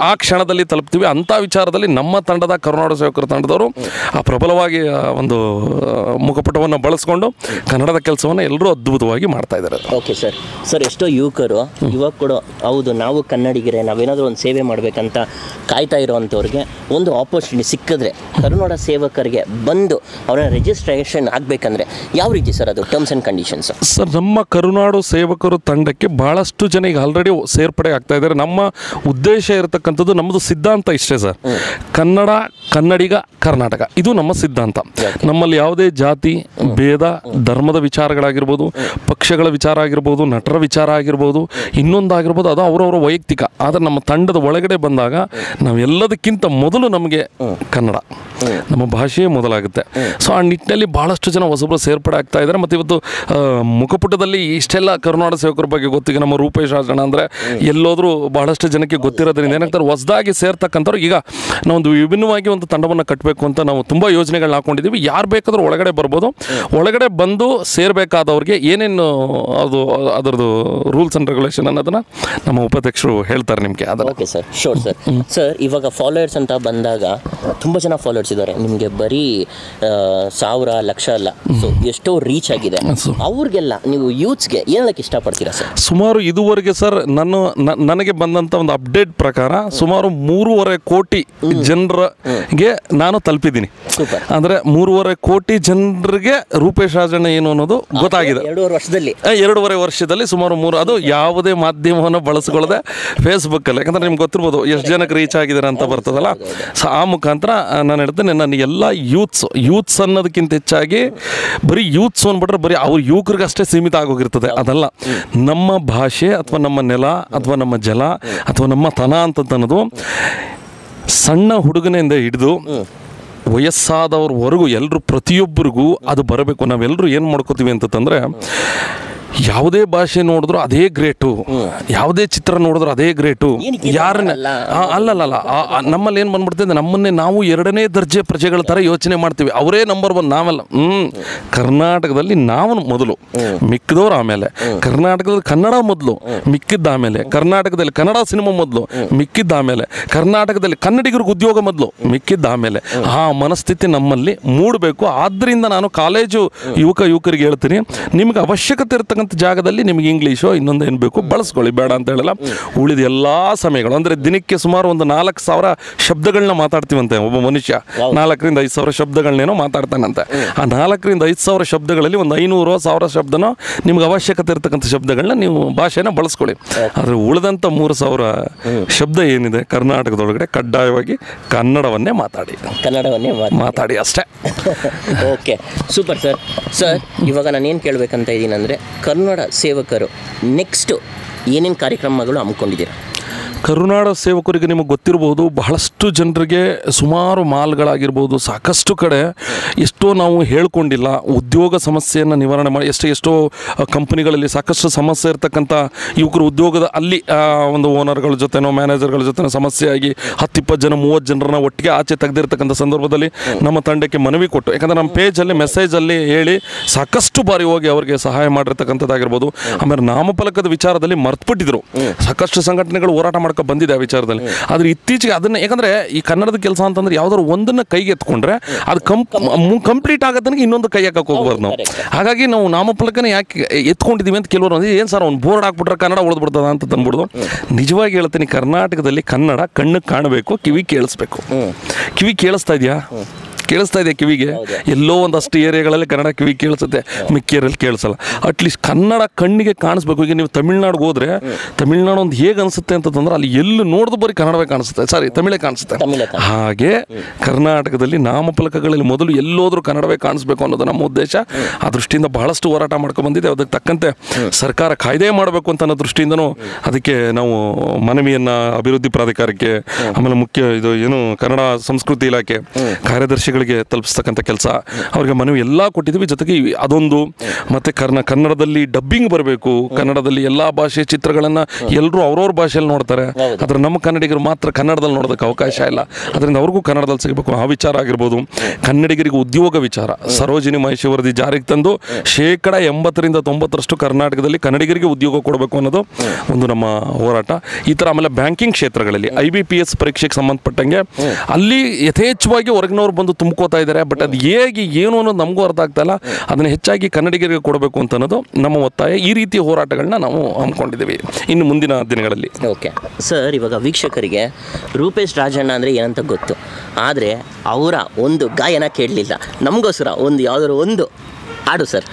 ಆ- ಕ್ಷಣದಲ್ಲಿ ತಲುಪ್ತೀವಿ. ಅಂಥ ವಿಚಾರದಲ್ಲಿ ನಮ್ಮ ತಂಡದ ಕರುನಾಡು ಸೇವಕರ ತಂಡದವರು ಆ ಪ್ರಬಲವಾಗಿ ಒಂದು ಮುಖಪುಟವನ್ನು ಮುಖಪಟವನ್ನು ಬಳಸ್ಕೊಂಡು ಕನ್ನಡದ ಕೆಲಸವನ್ನು ಎಲ್ಲರೂ ಅದ್ಭುತವಾಗಿ ಮಾಡ್ತಾ ಇದ್ದಾರೆ. Okay sir. ಸರ್ ಎಷ್ಟೋ ಯುವಕರು ಯುವಕ ಕೂಡ ಹೌದು ನಾವು ಕನ್ನಡಿಗರೇ ನಾವೇನಾದರೂ ಒಂದು ಸೇವೆ ಮಾಡಬೇಕಂತ ಕಾಯ್ತಾ ಇರೋವಂಥವ್ರಿಗೆ ಒಂದು ಆಪರ್ಚುನಿಟಿ ಸಿಕ್ಕಿದ್ರೆ ಕರುನಾಡ ಸೇವಕರಿಗೆ ಬಂದು ಅವರ ರಿಜಿಸ್ಟ್ರೇಷನ್ ಆಗಬೇಕಂದ್ರೆ ಯಾವ ರೀತಿ ಸರ್ ಅದು ಟರ್ಮ್ಸ್ ಆ್ಯಂಡ್ ಕಂಡೀಷನ್ಸ್ ಸರ್ ನಮ್ಮ ಕರುನಾಡು ಸೇವಕರು ತಂಡಕ್ಕೆ ಬಹಳಷ್ಟು ಜನ ಈಗ ಆಲ್ರೆಡಿ ಸೇರ್ಪಡೆ ಆಗ್ತಾ ಇದ್ದಾರೆ. ನಮ್ಮ ಉದ್ದೇಶ ಇರತಕ್ಕಂಥದ್ದು ನಮ್ಮದು ಸಿದ್ಧಾಂತ ಇಷ್ಟೇ ಸರ್. ಕನ್ನಡ, ಕನ್ನಡಿಗ, ಕರ್ನಾಟಕ, ಇದು ನಮ್ಮ ಸಿದ್ಧಾಂತ. ನಮ್ಮಲ್ಲಿ ಯಾವುದೇ ಜಾತಿ, ಭೇದ, ಧರ್ಮದ ವಿಚಾರಗಳಾಗಿರ್ಬೋದು, ಪಕ್ಷಗಳ ವಿಚಾರ ಆಗಿರ್ಬೋದು, ನಟರ ವಿಚಾರ ಆಗಿರ್ಬೋದು, ಇನ್ನೊಂದಾಗಿರ್ಬೋದು, ಅದು ಅವರವರ ವೈಯಕ್ತಿಕ. ಆದರೆ ನಮ್ಮ ತಂಡದ ಒಳಗಡೆ ಬಂದಾಗ ನಾವೆಲ್ಲದಕ್ಕಿಂತ ಮೊದಲು ನಮಗೆ ಕನ್ನಡ. ನಮ್ಮ ಭಾಷೆಯೇ ಮೊದಲಾಗುತ್ತೆ. ಸೊ ಆ ನಿಟ್ಟಿನಲ್ಲಿ ಬಹಳಷ್ಟು ಜನ ಹೊಸಬರು ಸೇರ್ಪಡೆ ಆಗ್ತಾ ಇದ್ದಾರೆ. ಮತ್ತು ಇವತ್ತು ಮುಖಪುಟದಲ್ಲಿ ಇಷ್ಟೆಲ್ಲ ಕರುನಾಡ ಸೇವಕರ ಬಗ್ಗೆ ಗೊತ್ತಿಗೆ ನಮ್ಮ ರೂಪೇಶ್ ರಾಜಣ್ಣ ಅಂದರೆ ಎಲ್ಲೋದ್ರೂ ಬಹಳಷ್ಟು ಜನಕ್ಕೆ ಗೊತ್ತಿರೋದ್ರಿಂದ ಏನಾಗ್ತಾರೆ ಹೊಸದಾಗಿ ಸೇರ್ತಕ್ಕಂಥವ್ರು ಈಗ ನಾವೊಂದು ವಿಭಿನ್ನವಾಗಿ ಒಂದು ತಂಡವನ್ನು ಕಟ್ಟಬೇಕು ಅಂತ ನಾವು ತುಂಬ ಯೋಜನೆಗಳನ್ನ ಹಾಕೊಂಡಿದ್ದೀವಿ. ಯಾರು ಬೇಕಾದರೂ ಒಳಗಡೆ ಬರ್ಬೋದು. ಒಳಗಡೆ ಬಂದು ಸೇರಬೇಕಾದವ್ರಿಗೆ ಏನೇನು ಅದು ಅದರದ್ದು ರೂಲ್ಸ್ ಆ್ಯಂಡ್ ರೆಗ್ಯುಲೇಷನ್ ಅನ್ನೋದನ್ನು ನಮ್ಮ ಉಪಾಧ್ಯಕ್ಷರು ಹೇಳ್ತಾರೆ ನಿಮಗೆ. ಅದನ್ನು. Okay sir sure sir sir ಇವಾಗ ಫಾಲೋಯರ್ಸ್ ಅಂತ ಬಂದಾಗ ತುಂಬ ಜನ ಫಾಲೋಯರ್ಸ್ ಇದ್ದಾರೆ. ನಿಮಗೆ ಬರೀ ಸಾವಿರ ಲಕ್ಷ ಅಲ್ಲ. ಸೊ ಎಷ್ಟೋ ರೀಚ್ ಆಗಿದೆ. ಅವ್ರಿಗೆಲ್ಲ ನೀವು ಯೂತ್ಸ್ಗೆ ಏನಕ್ಕೆ ಹೇಳಕ್ಕೆ ಇಷ್ಟಪಡ್ತೀರಾ? ಸರ್? ಸುಮಾರು ಇದುವರೆಗೆ ಸರ್ ನನ್ನ ನನಗೆ ಬಂದಂಥ ಒಂದು ಅಪ್ಡೇಟ್ ಪ್ರಕಾರ ಸುಮಾರು ಮೂರುವರೆ ಕೋಟಿ ಜನರಿಗೆ ನಾನು ತಲುಪಿದ್ದೀನಿ. ಅಂದ್ರೆ ಮೂರುವರೆ ಕೋಟಿ ಜನರಿಗೆ ರೂಪೇಶ್ ರಾಜಣ್ಣ ಏನು ಅನ್ನೋದು ಗೊತ್ತಾಗಿದೆ. ಎರಡೂವರೆ ವರ್ಷದಲ್ಲಿ. ಎರಡೂವರೆ ವರ್ಷದಲ್ಲಿ ಸುಮಾರು ಮೂರು ಅದು ಯಾವುದೇ ಮಾಧ್ಯಮವನ್ನು ಬಳಸ್ಕೊಳ್ಳದೆ ಫೇಸ್ಬುಕ್ಕಲ್ಲಿ ಯಾಕಂದ್ರೆ ನಿಮ್ಗೆ ಗೊತ್ತಿರ್ಬೋದು ಎಷ್ಟು ಜನಕ್ಕೆ ರೀಚ್ ಆಗಿದ್ದಾರೆ ಅಂತ ಬರ್ತದಲ್ಲ. ಸೊ ಆ ಮುಖಾಂತರ ನಾನು ಹೇಳ್ತೇನೆ ನನ್ನ ಎಲ್ಲ ಯೂತ್ಸ್ ಯೂತ್ಸ್ ಅನ್ನೋದಕ್ಕಿಂತ ಹೆಚ್ಚಾಗಿ ಬರೀ ಯೂತ್ಸ್ ಅಂದ್ಬಿಟ್ರೆ ಬರೀ ಅವ್ರ ಯುವಕರಿಗೆ ಅಷ್ಟೇ ಸೀಮಿತ ಆಗೋಗಿರ್ತದೆ. ಅದಲ್ಲ. ನಮ್ಮ ಭಾಷೆ ಅಥವಾ ನಮ್ಮ ನೆಲ ಅಥವಾ ನಮ್ಮ ಜಲ ಅಥವಾ ನಮ್ಮ ತನ ಅಂತದ್ದನ್ನೋದು ಸಣ್ಣ ಹುಡುಗನಿಂದ ಹಿಡಿದು ವಯಸ್ಸಾದವ್ರವರೆಗೂ ಎಲ್ಲರೂ ಪ್ರತಿಯೊಬ್ಬರಿಗೂ ಅದು ಬರಬೇಕು. ನಾವೆಲ್ಲರೂ ಏನು ಮಾಡ್ಕೋತೀವಿ ಅಂತಂದರೆ ಯಾವುದೇ ಭಾಷೆ ನೋಡಿದ್ರು ಅದೇ ಗ್ರೇಟು. ಯಾವುದೇ ಚಿತ್ರ ನೋಡಿದ್ರು ಅದೇ ಗ್ರೇಟು. ಯಾರನ್ನ ಅಲ್ಲಲ್ಲ ನಮ್ಮಲ್ಲಿ ಏನು ಬಂದ್ಬಿಡ್ತಿದೆ ನಮ್ಮನ್ನೇ ನಾವು ಎರಡನೇ ದರ್ಜೆ ಪ್ರಜೆಗಳ ಥರ ಯೋಚನೆ ಮಾಡ್ತೀವಿ. ಅವರೇ ನಂಬರ್ ಒನ್ ನಾವೆಲ್ಲ. ಹ್ಞೂ ಕರ್ನಾಟಕದಲ್ಲಿ ನಾವು ಮೊದಲು. ಮಿಕ್ಕಿದವ್ರು ಆಮೇಲೆ. ಕರ್ನಾಟಕದಲ್ಲಿ ಕನ್ನಡ ಮೊದಲು. ಮಿಕ್ಕಿದ್ದ ಆಮೇಲೆ. ಕರ್ನಾಟಕದಲ್ಲಿ ಕನ್ನಡ ಸಿನಿಮಾ ಮೊದಲು. ಮಿಕ್ಕಿದ್ದ ಆಮೇಲೆ. ಕರ್ನಾಟಕದಲ್ಲಿ ಕನ್ನಡಿಗರಿಗೆ ಉದ್ಯೋಗ ಮೊದಲು. ಮಿಕ್ಕಿದ್ದ ಆಮೇಲೆ. ಆ ಮನಸ್ಥಿತಿ ನಮ್ಮಲ್ಲಿ ಮೂಡಬೇಕು. ಆದ್ದರಿಂದ ನಾನು ಕಾಲೇಜು ಯುವಕ ಯುವಕರಿಗೆ ಹೇಳ್ತೀನಿ. ನಿಮ್ಗೆ ಅವಶ್ಯಕತೆ ಇರತಕ್ಕಂಥ ಜಾಗದಲ್ಲಿ ನಿಮ್ಗೆ ಇಂಗ್ಲೀಷು ಇನ್ನೊಂದು ಏನು ಬೇಕು ಬಳಸ್ಕೊಳ್ಳಿ ಬೇಡ ಅಂತ ಹೇಳಲ್ಲ. ಉಳಿದ ಎಲ್ಲ ಸಮಯಗಳು ಅಂದರೆ ದಿನಕ್ಕೆ ಸುಮಾರು ಒಂದು ನಾಲ್ಕು ಸಾವಿರ ಶಬ್ದಗಳನ್ನ ಮಾತಾಡ್ತೀವಂತೆ ಒಬ್ಬ ಮನುಷ್ಯ. ನಾಲ್ಕರಿಂದ ಐದು ಸಾವಿರ ಶಬ್ದಗಳನ್ನೇನೋ ಮಾತಾಡ್ತಾನಂತೆ. ಆ ನಾಲ್ಕರಿಂದ ಐದು ಸಾವಿರ ಶಬ್ದಗಳಲ್ಲಿ ಒಂದು ಐನೂರು ಸಾವಿರ ಶಬ್ದನೋ ನಿಮ್ಗೆ ಅವಶ್ಯಕತೆ ಇರತಕ್ಕಂಥ ಶಬ್ದಗಳನ್ನ ನೀವು ಭಾಷೆನ ಬಳಸ್ಕೊಳ್ಳಿ. ಆದರೆ ಉಳಿದಂಥ ಮೂರು ಸಾವಿರ ಶಬ್ದ ಏನಿದೆ? ಕರ್ನಾಟಕದೊಳಗಡೆ ಕಡ್ಡಾಯವಾಗಿ ಕನ್ನಡವನ್ನೇ ಮಾತಾಡಿ. ಕನ್ನಡವನ್ನೇ ಮಾತು ಮಾತಾಡಿ ಅಷ್ಟೇ. ಓಕೆ. Super sir. ಸರ್ ಇವಾಗ ನಾನು ಏನು ಕೇಳಬೇಕಂತ ಇದ್ದೀನಿ ಅಂದರೆ ಕನ್ನಡ ಸೇವಕರು ನೆಕ್ಸ್ಟು ಏನೇನು ಕಾರ್ಯಕ್ರಮಗಳು ಹಮ್ಮಿಕೊಂಡಿದ್ದೀರಾ? ಕರುನಾಡ ಸೇವಕರಿಗೆ ನಿಮಗೆ ಗೊತ್ತಿರಬಹುದು, ಬಹಳಷ್ಟು ಜನರಿಗೆ ಸುಮಾರು ಮಾಲ್ಗಳಾಗಿರ್ಬೋದು, ಸಾಕಷ್ಟು ಕಡೆ ಎಷ್ಟೋ ನಾವು ಹೇಳ್ಕೊಂಡಿಲ್ಲ. ಉದ್ಯೋಗ ಸಮಸ್ಯೆಯನ್ನು ನಿವಾರಣೆ ಮಾಡಿ, ಎಷ್ಟು ಎಷ್ಟೋ ಕಂಪ್ನಿಗಳಲ್ಲಿ ಸಾಕಷ್ಟು ಸಮಸ್ಯೆ ಇರ್ತಕ್ಕಂಥ ಯುವಕರು ಉದ್ಯೋಗದ ಅಲ್ಲಿ ಒಂದು ಓನರ್ಗಳ ಜೊತೆನೋ, ಮ್ಯಾನೇಜರ್ಗಳ ಜೊತೆನೋ ಸಮಸ್ಯೆ ಆಗಿ ಹತ್ತಿಪ್ಪತ್ತು ಜನ, ಮೂವತ್ತು ಜನರನ್ನ ಒಟ್ಟಿಗೆ ಆಚೆ ತೆಗೆದಿರ್ತಕ್ಕಂಥ ಸಂದರ್ಭದಲ್ಲಿ ನಮ್ಮ ತಂಡಕ್ಕೆ ಮನವಿ ಕೊಟ್ಟು, ಯಾಕಂದರೆ ನಮ್ಮ ಪೇಜಲ್ಲಿ, ಮೆಸೇಜಲ್ಲಿ ಹೇಳಿ ಸಾಕಷ್ಟು ಬಾರಿ ಹೋಗಿ ಅವರಿಗೆ ಸಹಾಯ ಮಾಡಿರ್ತಕ್ಕಂಥದ್ದಾಗಿರ್ಬೋದು. ಆಮೇಲೆ ನಾಮಫಲಕದ ವಿಚಾರದಲ್ಲಿ ಮರ್ತ್ಬಿಟ್ಟಿದ್ರು. ಸಾಕಷ್ಟು ಸಂಘಟನೆಗಳು ಹೋರಾಟ ಮಾಡ್ಕೊ ಬಂದಿದೆ ಆ ವಿಚಾರದಲ್ಲಿ. ಆದರೆ ಇತ್ತೀಚೆಗೆ ಅದನ್ನ ಯಾಕಂದ್ರೆ ಈ ಕನ್ನಡದ ಕೆಲಸ ಅಂತಂದ್ರೆ ಯಾವ್ದಾದ್ರು ಒಂದನ್ನ ಕೈಗೆ ಎತ್ಕೊಂಡ್ರೆ ಅದು ಕಂಪ್ ಕಂಪ್ಲೀಟ್ ಆಗತ್ತನಿಗೆ ಇನ್ನೊಂದು ಕೈ ಹಾಕಕ್ಕೆ ಹೋಗ್ಬಾರ್ದು ನಾವು. ಹಾಗಾಗಿ ನಾವು ನಾಮಫಲಕನೇ ಯಾಕೆ ಎತ್ಕೊಂಡಿದೀವಿ ಅಂತ ಕೆಲವರು ಅಂದ್ರೆ ಏನು ಸರ್ ಅವ್ನು ಬೋರ್ಡ್ ಹಾಕ್ಬಿಟ್ರೆ ಕನ್ನಡ ಉಳಿದ್ಬಿಡ್ತದ? ಅಂತ ತಂದ್ಬಿಡ್ದು. ನಿಜವಾಗಿ ಹೇಳ್ತೀನಿ ಕರ್ನಾಟಕದಲ್ಲಿ ಕನ್ನಡ ಕಣ್ಣು ಕಾಣಬೇಕು ಕಿವಿ ಕೇಳಿಸ್ಬೇಕು. ಕಿವಿ ಕೇಳಿಸ್ತಾ ಇದೆಯಾ? ಕೇಳಿಸ್ತಾ ಇದೆ ಕಿವಿಗೆ. ಎಲ್ಲೋ ಒಂದಷ್ಟು ಏರಿಯಾಗಳಲ್ಲಿ ಕನ್ನಡ ಕಿವಿ ಕೇಳಿಸುತ್ತೆ. ಮಿಕ್ಕಿಯರಲ್ಲಿ ಕೇಳಿಸಲ್ಲ. ಅಟ್ಲೀಸ್ಟ್ ಕನ್ನಡ ಕಣ್ಣಿಗೆ ಕಾಣಿಸ್ಬೇಕು. ಈಗ ನೀವು ತಮಿಳ್ನಾಡಿಗೆ ಹೋದ್ರೆ ತಮಿಳ್ನಾಡು ಒಂದು ಹೇಗೆ ಅನಿಸುತ್ತೆ ಅಂತಂದ್ರೆ ಅಲ್ಲಿ ಎಲ್ಲಿ ನೋಡಿದ್ರು ಬರೀ ಕನ್ನಡವೇ ಕಾಣಿಸುತ್ತೆ. ಸಾರಿ ತಮಿಳೇ ಕಾಣಿಸುತ್ತೆ. ಹಾಗೆ ಕರ್ನಾಟಕದಲ್ಲಿ ನಾಮಫಲಕಗಳಲ್ಲಿ ಮೊದಲು ಎಲ್ಲೋದ್ರೂ ಕನ್ನಡವೇ ಕಾಣಿಸ್ಬೇಕು ಅನ್ನೋದು ನಮ್ಮ ಉದ್ದೇಶ. ಆ ದೃಷ್ಟಿಯಿಂದ ಬಹಳಷ್ಟು ಹೋರಾಟ ಮಾಡ್ಕೊಂಡು ಬಂದಿದೆ ಅದಕ್ಕೆ ತಕ್ಕಂತೆ ಸರ್ಕಾರ ಕಾಯ್ದೆ ಮಾಡಬೇಕು ಅಂತ ಅನ್ನೋ ದೃಷ್ಟಿಯಿಂದನೂ ಅದಕ್ಕೆ ನಾವು ಮನವಿಯನ್ನು ಅಭಿವೃದ್ಧಿ ಪ್ರಾಧಿಕಾರಕ್ಕೆ ಆಮೇಲೆ ಮುಖ್ಯ ಇದು ಏನು ಕನ್ನಡ ಸಂಸ್ಕೃತಿ ಇಲಾಖೆ ಕಾರ್ಯದರ್ಶಿಗಳಿಗೆ ತಲುಪಿಸ್ತಕ್ಕಂಥ ಕೆಲಸ. ಅವ್ರಿಗೆ ಮನವಿ ಎಲ್ಲ ಕೊಟ್ಟಿದ್ದೀವಿ. ಜೊತೆಗೆ ಅದೊಂದು ಮತ್ತೆ ಕರ್ನ ಕನ್ನಡದಲ್ಲಿ ಡಬ್ಬಿಂಗ್ ಬರಬೇಕು. ಕನ್ನಡದಲ್ಲಿ ಎಲ್ಲ ಭಾಷೆ ಚಿತ್ರಗಳನ್ನ ಎಲ್ಲರೂ ಅವ್ರವ್ರ ಭಾಷೆಯಲ್ಲಿ ನೋಡ್ತಾರೆ. ಆದ್ರೆ ನಮ್ಮ ಕನ್ನಡಿಗರು ಮಾತ್ರ ಕನ್ನಡದಲ್ಲಿ ನೋಡೋದಕ್ಕೆ ಅವಕಾಶ ಇಲ್ಲ. ಅದರಿಂದ ಅವ್ರಿಗೂ ಕನ್ನಡದಲ್ಲಿ ಸಿಗಬೇಕು ಆ ವಿಚಾರ ಆಗಿರ್ಬೋದು. ಕನ್ನಡಿಗರಿಗೆ ಉದ್ಯೋಗ ವಿಚಾರ. ಸರೋಜಿನಿ ಮಹೇಶಿ ವರದಿ ಜಾರಿಗೆ ತಂದು ಶೇಕಡ ಎಂಬತ್ತರಿಂದ ತೊಂಬತ್ತರಷ್ಟು ಕರ್ನಾಟಕದಲ್ಲಿ ಕನ್ನಡಿಗರಿಗೆ ಉದ್ಯೋಗ ಕೊಡಬೇಕು ಅನ್ನೋದು ಒಂದು ನಮ್ಮ ಹೋರಾಟ. ಈ ಥರ ಆಮೇಲೆ ಬ್ಯಾಂಕಿಂಗ್ ಕ್ಷೇತ್ರಗಳಲ್ಲಿ ಐ ಬಿ ಪಿ ಎಸ್ ಪರೀಕ್ಷೆಗೆ ಸಂಬಂಧಪಟ್ಟಂಗೆ ಅಲ್ಲಿ ಯಥೇಚ್ಛವಾಗಿ ಹೊರಗಿನವ್ರು ಬಂದು ತುಂಬ್ಕೋತಾ ಇದ್ದಾರೆ. ಬಟ್ ಅದು ಹೇಗೆ ಏನು ಅನ್ನೋದು ನಮಗೂ ಅರ್ಥ ಆಗ್ತಾ ಇಲ್ಲ. ಅದನ್ನು ಹೆಚ್ಚಾಗಿ ಕನ್ನಡಿಗರಿಗೆ ಕೊಡಬೇಕು ಅಂತ ಅನ್ನೋದು ನಮ್ಮ ಒತ್ತಾಯ. ಈ ರೀತಿಯ ಹೋರಾಟಗಳನ್ನ ನಾವು ಹಮ್ಮಿಕೊಂಡಿದ್ದೀವಿ ಇನ್ನು ಮುಂದಿನ ದಿನಗಳಲ್ಲಿ. ಓಕೆ ಸರ್ ಇವಾಗ ವೀಕ್ಷಕರಿಗೆ ರೂಪೇಶ್ ರಾಜಣ್ಣ ಅಂದರೆ ಏನಂತ ಗೊತ್ತು? ಆದರೆ ಅವರ ಒಂದು ಗಾಯನ ಕೇಳಲಿಲ್ಲ. ನಮಗೋಸ್ಕರ ಒಂದು ಯಾವುದಾದ್ರು ಒಂದು ಹಾಡು ಸರ್.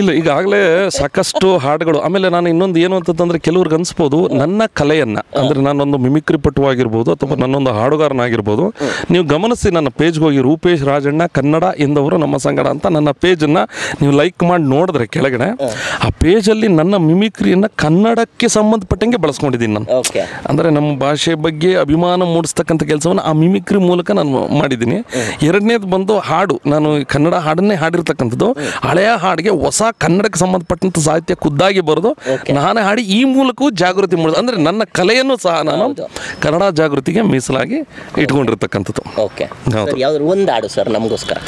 ಇಲ್ಲ ಈಗಾಗಲೇ ಸಾಕಷ್ಟು ಹಾಡುಗಳು. ಆಮೇಲೆ ನಾನು ಇನ್ನೊಂದು ಏನು ಅಂತಂದ್ರೆ ಕೆಲವ್ರಿಗೆ ಅನ್ಸ್ಬೋದು ನನ್ನ ಕಲೆಯನ್ನ ಅಂದ್ರೆ ನಾನೊಂದು ಮಿಮಿಕ್ರಿ ಪಟು ಆಗಿರ್ಬೋದು ಅಥವಾ ನನ್ನೊಂದು ಹಾಡುಗಾರನಾಗಿರ್ಬೋದು ನೀವು ಗಮನಿಸಿ ನನ್ನ ಪೇಜ್ಗೆ ಹೋಗಿ ರೂಪೇಶ್ ರಾಜಣ್ಣ ಕನ್ನಡ ಎಂದವರು ನಮ್ಮ ಸಂಗಡ ಅಂತ ನನ್ನ ಪೇಜನ್ನು ನೀವು ಲೈಕ್ ಮಾಡಿ ನೋಡಿದ್ರೆ ಕೆಳಗಡೆ ಆ ಪೇಜಲ್ಲಿ ನನ್ನ ಮಿಮಿಕ್ರಿಯನ್ನು ಕನ್ನಡಕ್ಕೆ ಸಂಬಂಧಪಟ್ಟಂಗೆ ಬಳಸ್ಕೊಂಡಿದ್ದೀನಿ ನಾನು. ಅಂದರೆ ನಮ್ಮ ಭಾಷೆ ಬಗ್ಗೆ ಅಭಿಮಾನ ಮೂಡಿಸ್ತಕ್ಕಂಥ ಕೆಲಸವನ್ನು ಆ ಮಿಮಿಕ್ರಿ ಮೂಲಕ ನಾನು ಮಾಡಿದ್ದೀನಿ. ಎರಡನೇದು ಬಂದು ಹಾಡು. ನಾನು ಕನ್ನಡ ಹಾಡನ್ನೇ ಹಾಡಿರ್ತಕ್ಕಂಥದ್ದು. ಹಳೆಯ ಹಾಡಿಗೆ ಹೊಸ ಕನ್ನಡಕ್ಕೆ ಸಂಬಂಧಪಟ್ಟಂತ ಸಾಹಿತ್ಯ ಖುದ್ದಾಗಿ ಬರೆದು ನಾನೇ ಹಾಡಿ ಈ ಮೂಲಕವೂ ಜಾಗೃತಿ ಮೂಡಿದೆ. ಅಂದ್ರೆ ನನ್ನ ಕಲೆಯನ್ನು ಸಹ ನಾನು ಕನ್ನಡ ಜಾಗೃತಿಗೆ ಮೀಸಲಾಗಿ ಇಟ್ಕೊಂಡಿರ್ತಕ್ಕಂಥದ್ದು. ಓಕೆ ಒಂದು ಹಾಡು ಸರ್ ನಮಗೋಸ್ಕರ.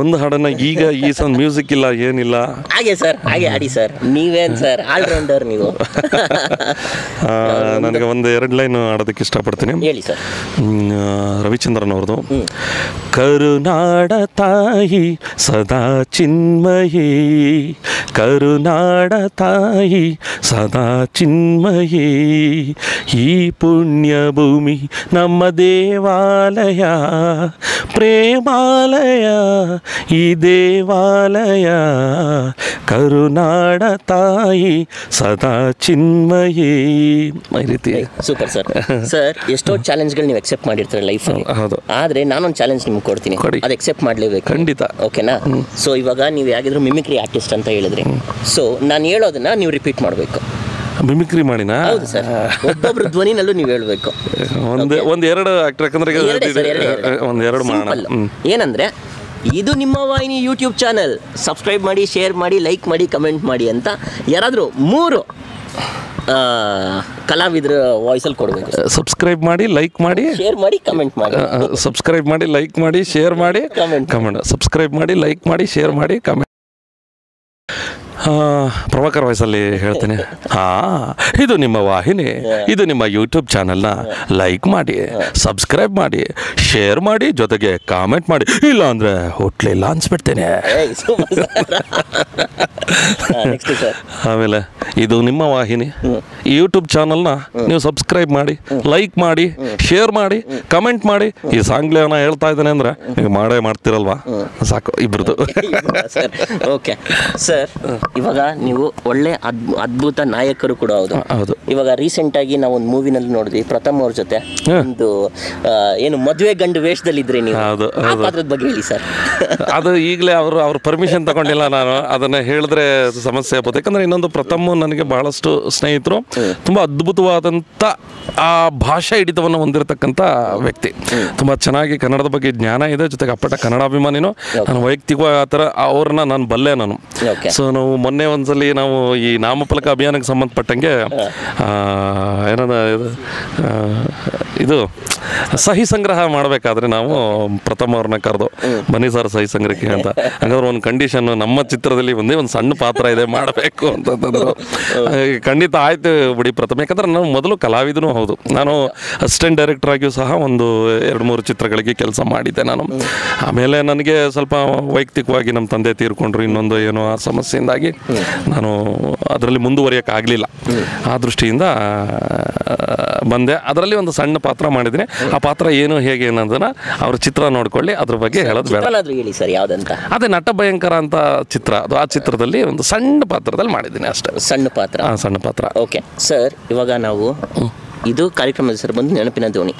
ಒಂದು ಹಾಡನ್ನ ಈಗ ಈ ಸಂದ್ ಮ್ಯೂಸಿಕ್ ಇಲ್ಲ ಏನಿಲ್ಲ. ಹಾಗೆ ಸರ್ ಹಾಗೆ ಹಾಡಿ ಸರ್. ನೀವೇನ್ ಸರ್ ಆಲ್ರೌಂಡರ್ ನೀವು. ನನಗೆ ಒಂದು ಎರಡು ಲೈನ್ ಆಡೋದಕ್ಕೆ ಇಷ್ಟಪಡ್ತೀನಿ. ಹೇಳಿ ಸರ್. ರವಿಚಂದ್ರನ್ ಅವ್ರದ್ದು ಕರುನಾಡ ತಾಯಿ ಸದಾ ಚಿನ್ಮಯೇ. ಕರುನಾಡ ತಾಯಿ ಸದಾ ಚಿನ್ಮಯಿ. ಈ ಪುಣ್ಯ ಭೂಮಿ ನಮ್ಮ ದೇವಾಲಯ ಪ್ರೇಮಾಲಯ ಈ ದೇವಾಲಯ. ಕರುನಾಡ ತಾಯಿ ಸದಾ ಚಿನ್ಮಯಿ. ಈ ರೀತಿ ಸೂಪರ್ ಸರ್. ಸರ್ ಎಷ್ಟೋ ಚಾಲೆಂಜ್ಗಳು ನೀವು ಎಕ್ಸೆಪ್ಟ್ ಮಾಡಿರ್ತಾರೆ ಲೈಫ್ ಹೌದು. ಆದರೆ ನಾನೊಂದು ಚಾಲೆಂಜ್ ನಿಮ್ಗೆ ಕೊಡ್ತೀನಿ. ಕೊಡಿ. ಅದು ಎಕ್ಸೆಪ್ಟ್ ಮಾಡಲೇಬೇಕು. ಖಂಡಿತ. ಓಕೆನಾ ಸೊ ಇವಾಗ ನೀವು ಯಾಕಿದ್ರು ಮಿಮಿಕ್ರಿ ಆರ್ಟಿಸ್ಟ್ ಅಂತ ಹೇಳಿದ್ರಿ. ಸೊ ನಾನು ಹೇಳೋದನ್ನ ನೀವು ರಿಪೀಟ್ ಮಾಡಬೇಕು. ಮಿಮಿಕ್ರಿ ಮಾಡಿನ? ಹೌದು ಸರ್. ಒಬ್ಬೊಬ್ರು ಧ್ವನಿನಲ್ಲೂ ನೀವು ಹೇಳಬೇಕು. ಒಂದು ಒಂದೆರಡು ಎರಡು ಆಕ್ಟರ್ ಯಾಕಂದ್ರೆ ಒಂದು ಎರಡೇ. ಒಂದ್ ಮಾಡೋಣ. ಏನಂದ್ರೆ ಇದು ನಿಮ್ಮ ವಾಹಿನಿ ಯೂಟ್ಯೂಬ್ ಚಾನಲ್ ಸಬ್ಸ್ಕ್ರೈಬ್ ಮಾಡಿ ಶೇರ್ ಮಾಡಿ ಲೈಕ್ ಮಾಡಿ ಕಮೆಂಟ್ ಮಾಡಿ ಅಂತ ಯಾರಾದರೂ ಮೂರು ಕಲಾವಿದ್ರ ವಾಯ್ಸಲ್ಲಿ ಕೊಡಬೇಕು. ಸಬ್ಸ್ಕ್ರೈಬ್ ಮಾಡಿ ಲೈಕ್ ಮಾಡಿ. ಶೇರ್ ಮಾಡಿ ಕಮೆಂಟ್ ಮಾಡಿ. ಸಬ್ಸ್ಕ್ರೈಬ್ ಮಾಡಿ ಲೈಕ್ ಮಾಡಿ ಶೇರ್ ಮಾಡಿ ಕಮೆಂಟ್ ಕಮೆಂಟ್ ಸಬ್ಸ್ಕ್ರೈಬ್ ಮಾಡಿ ಲೈಕ್ ಮಾಡಿ ಶೇರ್ ಮಾಡಿ ಕಮೆಂಟ್ ಪ್ರಭಾಕರ್ ವಾಯ್ಸಲ್ಲಿ ಹೇಳ್ತೇನೆ. ಹಾ ಇದು ನಿಮ್ಮ ವಾಹಿನಿ. ಇದು ನಿಮ್ಮ ಯೂಟ್ಯೂಬ್ ಚಾನೆಲ್ನ ಲೈಕ್ ಮಾಡಿ ಸಬ್ಸ್ಕ್ರೈಬ್ ಮಾಡಿ ಶೇರ್ ಮಾಡಿ ಜೊತೆಗೆ ಕಾಮೆಂಟ್ ಮಾಡಿ. ಇಲ್ಲ ಅಂದ್ರೆ ಹೋಟ್ಲಿಲ್ಲ ಅನ್ಸ್ಬಿಡ್ತೇನೆ. ಆಮೇಲೆ ಇದು ನಿಮ್ಮ ವಾಹಿನಿ. ಈ ಯೂಟ್ಯೂಬ್ ಚಾನಲ್ನ ನೀವು ಸಬ್ಸ್ಕ್ರೈಬ್ ಮಾಡಿ ಲೈಕ್ ಮಾಡಿ ಶೇರ್ ಮಾಡಿ ಕಮೆಂಟ್ ಮಾಡಿ. ಈ ಸಾಂಗ್ಲಿಯನ್ನ ಹೇಳ್ತಾ ಇದ್ದಾನೆ ಅಂದ್ರೆ ನೀವು ಮಾಡೇ ಮಾಡ್ತಿರಲ್ವಾ? ಸಾಕು ಇಬ್ರದ್ದು ಓಕೆ ಸರ್ ಇವಾಗ ನೀವು ಒಳ್ಳೆ ಅದ್- ಅದ್ಭುತ ನಾಯಕರು ಕೂಡ ಹೌದು. ಹೌದು. ಇವಾಗ ರೀಸೆಂಟ್ ಆಗಿ ನಾವು ಒಂದು ಮೂವಿನಲ್ಲಿ ನೋಡಿದ್ವಿ ಪ್ರಥಮ್ ಅವ್ರ ಜೊತೆ. ಒಂದು ಏನು ಮದುವೆ ಗಂಡು ವೇಷದಲ್ಲಿ ಇದ್ರಿ ನೀವು ಅದ್ರ ಬಗ್ಗೆ ಹೇಳಿ ಸರ್. ಅದು ಈಗಲೇ ಅವರು ಅವ್ರ ಪರ್ಮಿಷನ್ ತಗೊಂಡಿಲ್ಲ ನಾನು. ಅದನ್ನ ಹೇಳಿದ್ರೆ ಸಮಸ್ಯೆ ಆಗ್ಬೋದು. ಯಾಕಂದ್ರೆ ಇನ್ನೊಂದು ಪ್ರಥಮ್ ನನಗೆ ಬಹಳಷ್ಟು ಸ್ನೇಹಿತರು ತುಂಬಾ ಅದ್ಭುತವಾದಂಥ ಆ ಭಾಷಾ ಹಿಡಿತವನ್ನು ಹೊಂದಿರತಕ್ಕಂಥ ವ್ಯಕ್ತಿ. ತುಂಬಾ ಚೆನ್ನಾಗಿ ಕನ್ನಡದ ಬಗ್ಗೆ ಜ್ಞಾನ ಇದೆ ಜೊತೆಗೆ ಅಪ್ಪಟ ಕನ್ನಡ ಅಭಿಮಾನಿನೂ ನಾನು ವೈಯಕ್ತಿಕವಾಗಿ ಆ ಥರ ಅವ್ರನ್ನ ನಾನು ಬಲ್ಲೆ ನಾನು. ಸೊ ನಾವು ಮೊನ್ನೆ ಒಂದ್ಸಲಿ ನಾವು ಈ ನಾಮಫಲಕ ಅಭಿಯಾನಕ್ಕೆ ಸಂಬಂಧಪಟ್ಟಂಗೆ ಏನದ ಇದು ಇದು ಸಹಿ ಸಂಗ್ರಹ ಮಾಡಬೇಕಾದ್ರೆ ನಾವು ಪ್ರಥಮ ಅವ್ರನ್ನ ಕರೆದು ಬನ್ನಿ ಸರ್ ಸಹಿ ಸಂಗ್ರಹಕ್ಕೆ ಅಂತ. ಹಾಗಾದ್ರೆ ಒಂದು ಕಂಡೀಷನ್ ನಮ್ಮ ಚಿತ್ರದಲ್ಲಿ ಒಂದೇ ಒಂದು ಸಣ್ಣ ಪಾತ್ರ ಇದೆ ಮಾಡಬೇಕು ಅಂತಂದ್ರು ಖಂಡಿತ ಆಯ್ತು ಬಿಡಿ ಪ್ರಥಮ. ಯಾಕಂದ್ರೆ ನಾನು ಮೊದಲು ಕಲಾವಿದನೂ ಹೌದು. ನಾನು ಅಸಿಸ್ಟೆಂಟ್ ಡೈರೆಕ್ಟರ್ ಆಗಿಯೂ ಸಹ ಒಂದು ಎರಡು ಮೂರು ಚಿತ್ರಗಳಿಗೆ ಕೆಲಸ ಮಾಡಿದ್ದೆ ನಾನು. ಆಮೇಲೆ ನನಗೆ ಸ್ವಲ್ಪ ವೈಯಕ್ತಿಕವಾಗಿ ನಮ್ಮ ತಂದೆ ತೀರ್ಕೊಂಡ್ರು ಇನ್ನೊಂದು ಏನೋ ಆ ಸಮಸ್ಯೆಯಿಂದಾಗಿ ನಾನು ಅದರಲ್ಲಿ ಮುಂದುವರಿಯೋಕ್ಕಾಗಲಿಲ್ಲ ಆ ದೃಷ್ಟಿಯಿಂದ ಬಂದೆ. ಅದರಲ್ಲಿ ಒಂದು ಸಣ್ಣ ಪಾತ್ರ ಮಾಡಿದ್ದೀನಿ. ಆ ಪಾತ್ರ ಏನು ಹೇಗೆ ಅನ್ನೋದನ್ನ ಅವ್ರ ಚಿತ್ರ ನೋಡ್ಕೊಳ್ಳಿ ಅದ್ರ ಬಗ್ಗೆ ಹೇಳೋದು ಬೇಡ. ಹೇಳಿ ಸರ್ ಯಾವ್ದಂತ? ಅದೇ ನಟ ಭಯಂಕರ ಅಂತ ಚಿತ್ರ ಅದು ಆ ಚಿತ್ರದಲ್ಲಿ ಒಂದು ಸಣ್ಣ ಪಾತ್ರದಲ್ಲಿ ಮಾಡಿದ್ದೀನಿ ಅಷ್ಟೇ. ಸಣ್ಣ ಪಾತ್ರ? ಆ ಸಣ್ಣ ಪಾತ್ರ. ಓಕೆ ಸರ್ ಇವಾಗ ನಾವು ಇದು ಕಾರ್ಯಕ್ರಮದ ಹೆಸರು ಬಂದು ನೆನಪಿನ ಧ್ವನಿ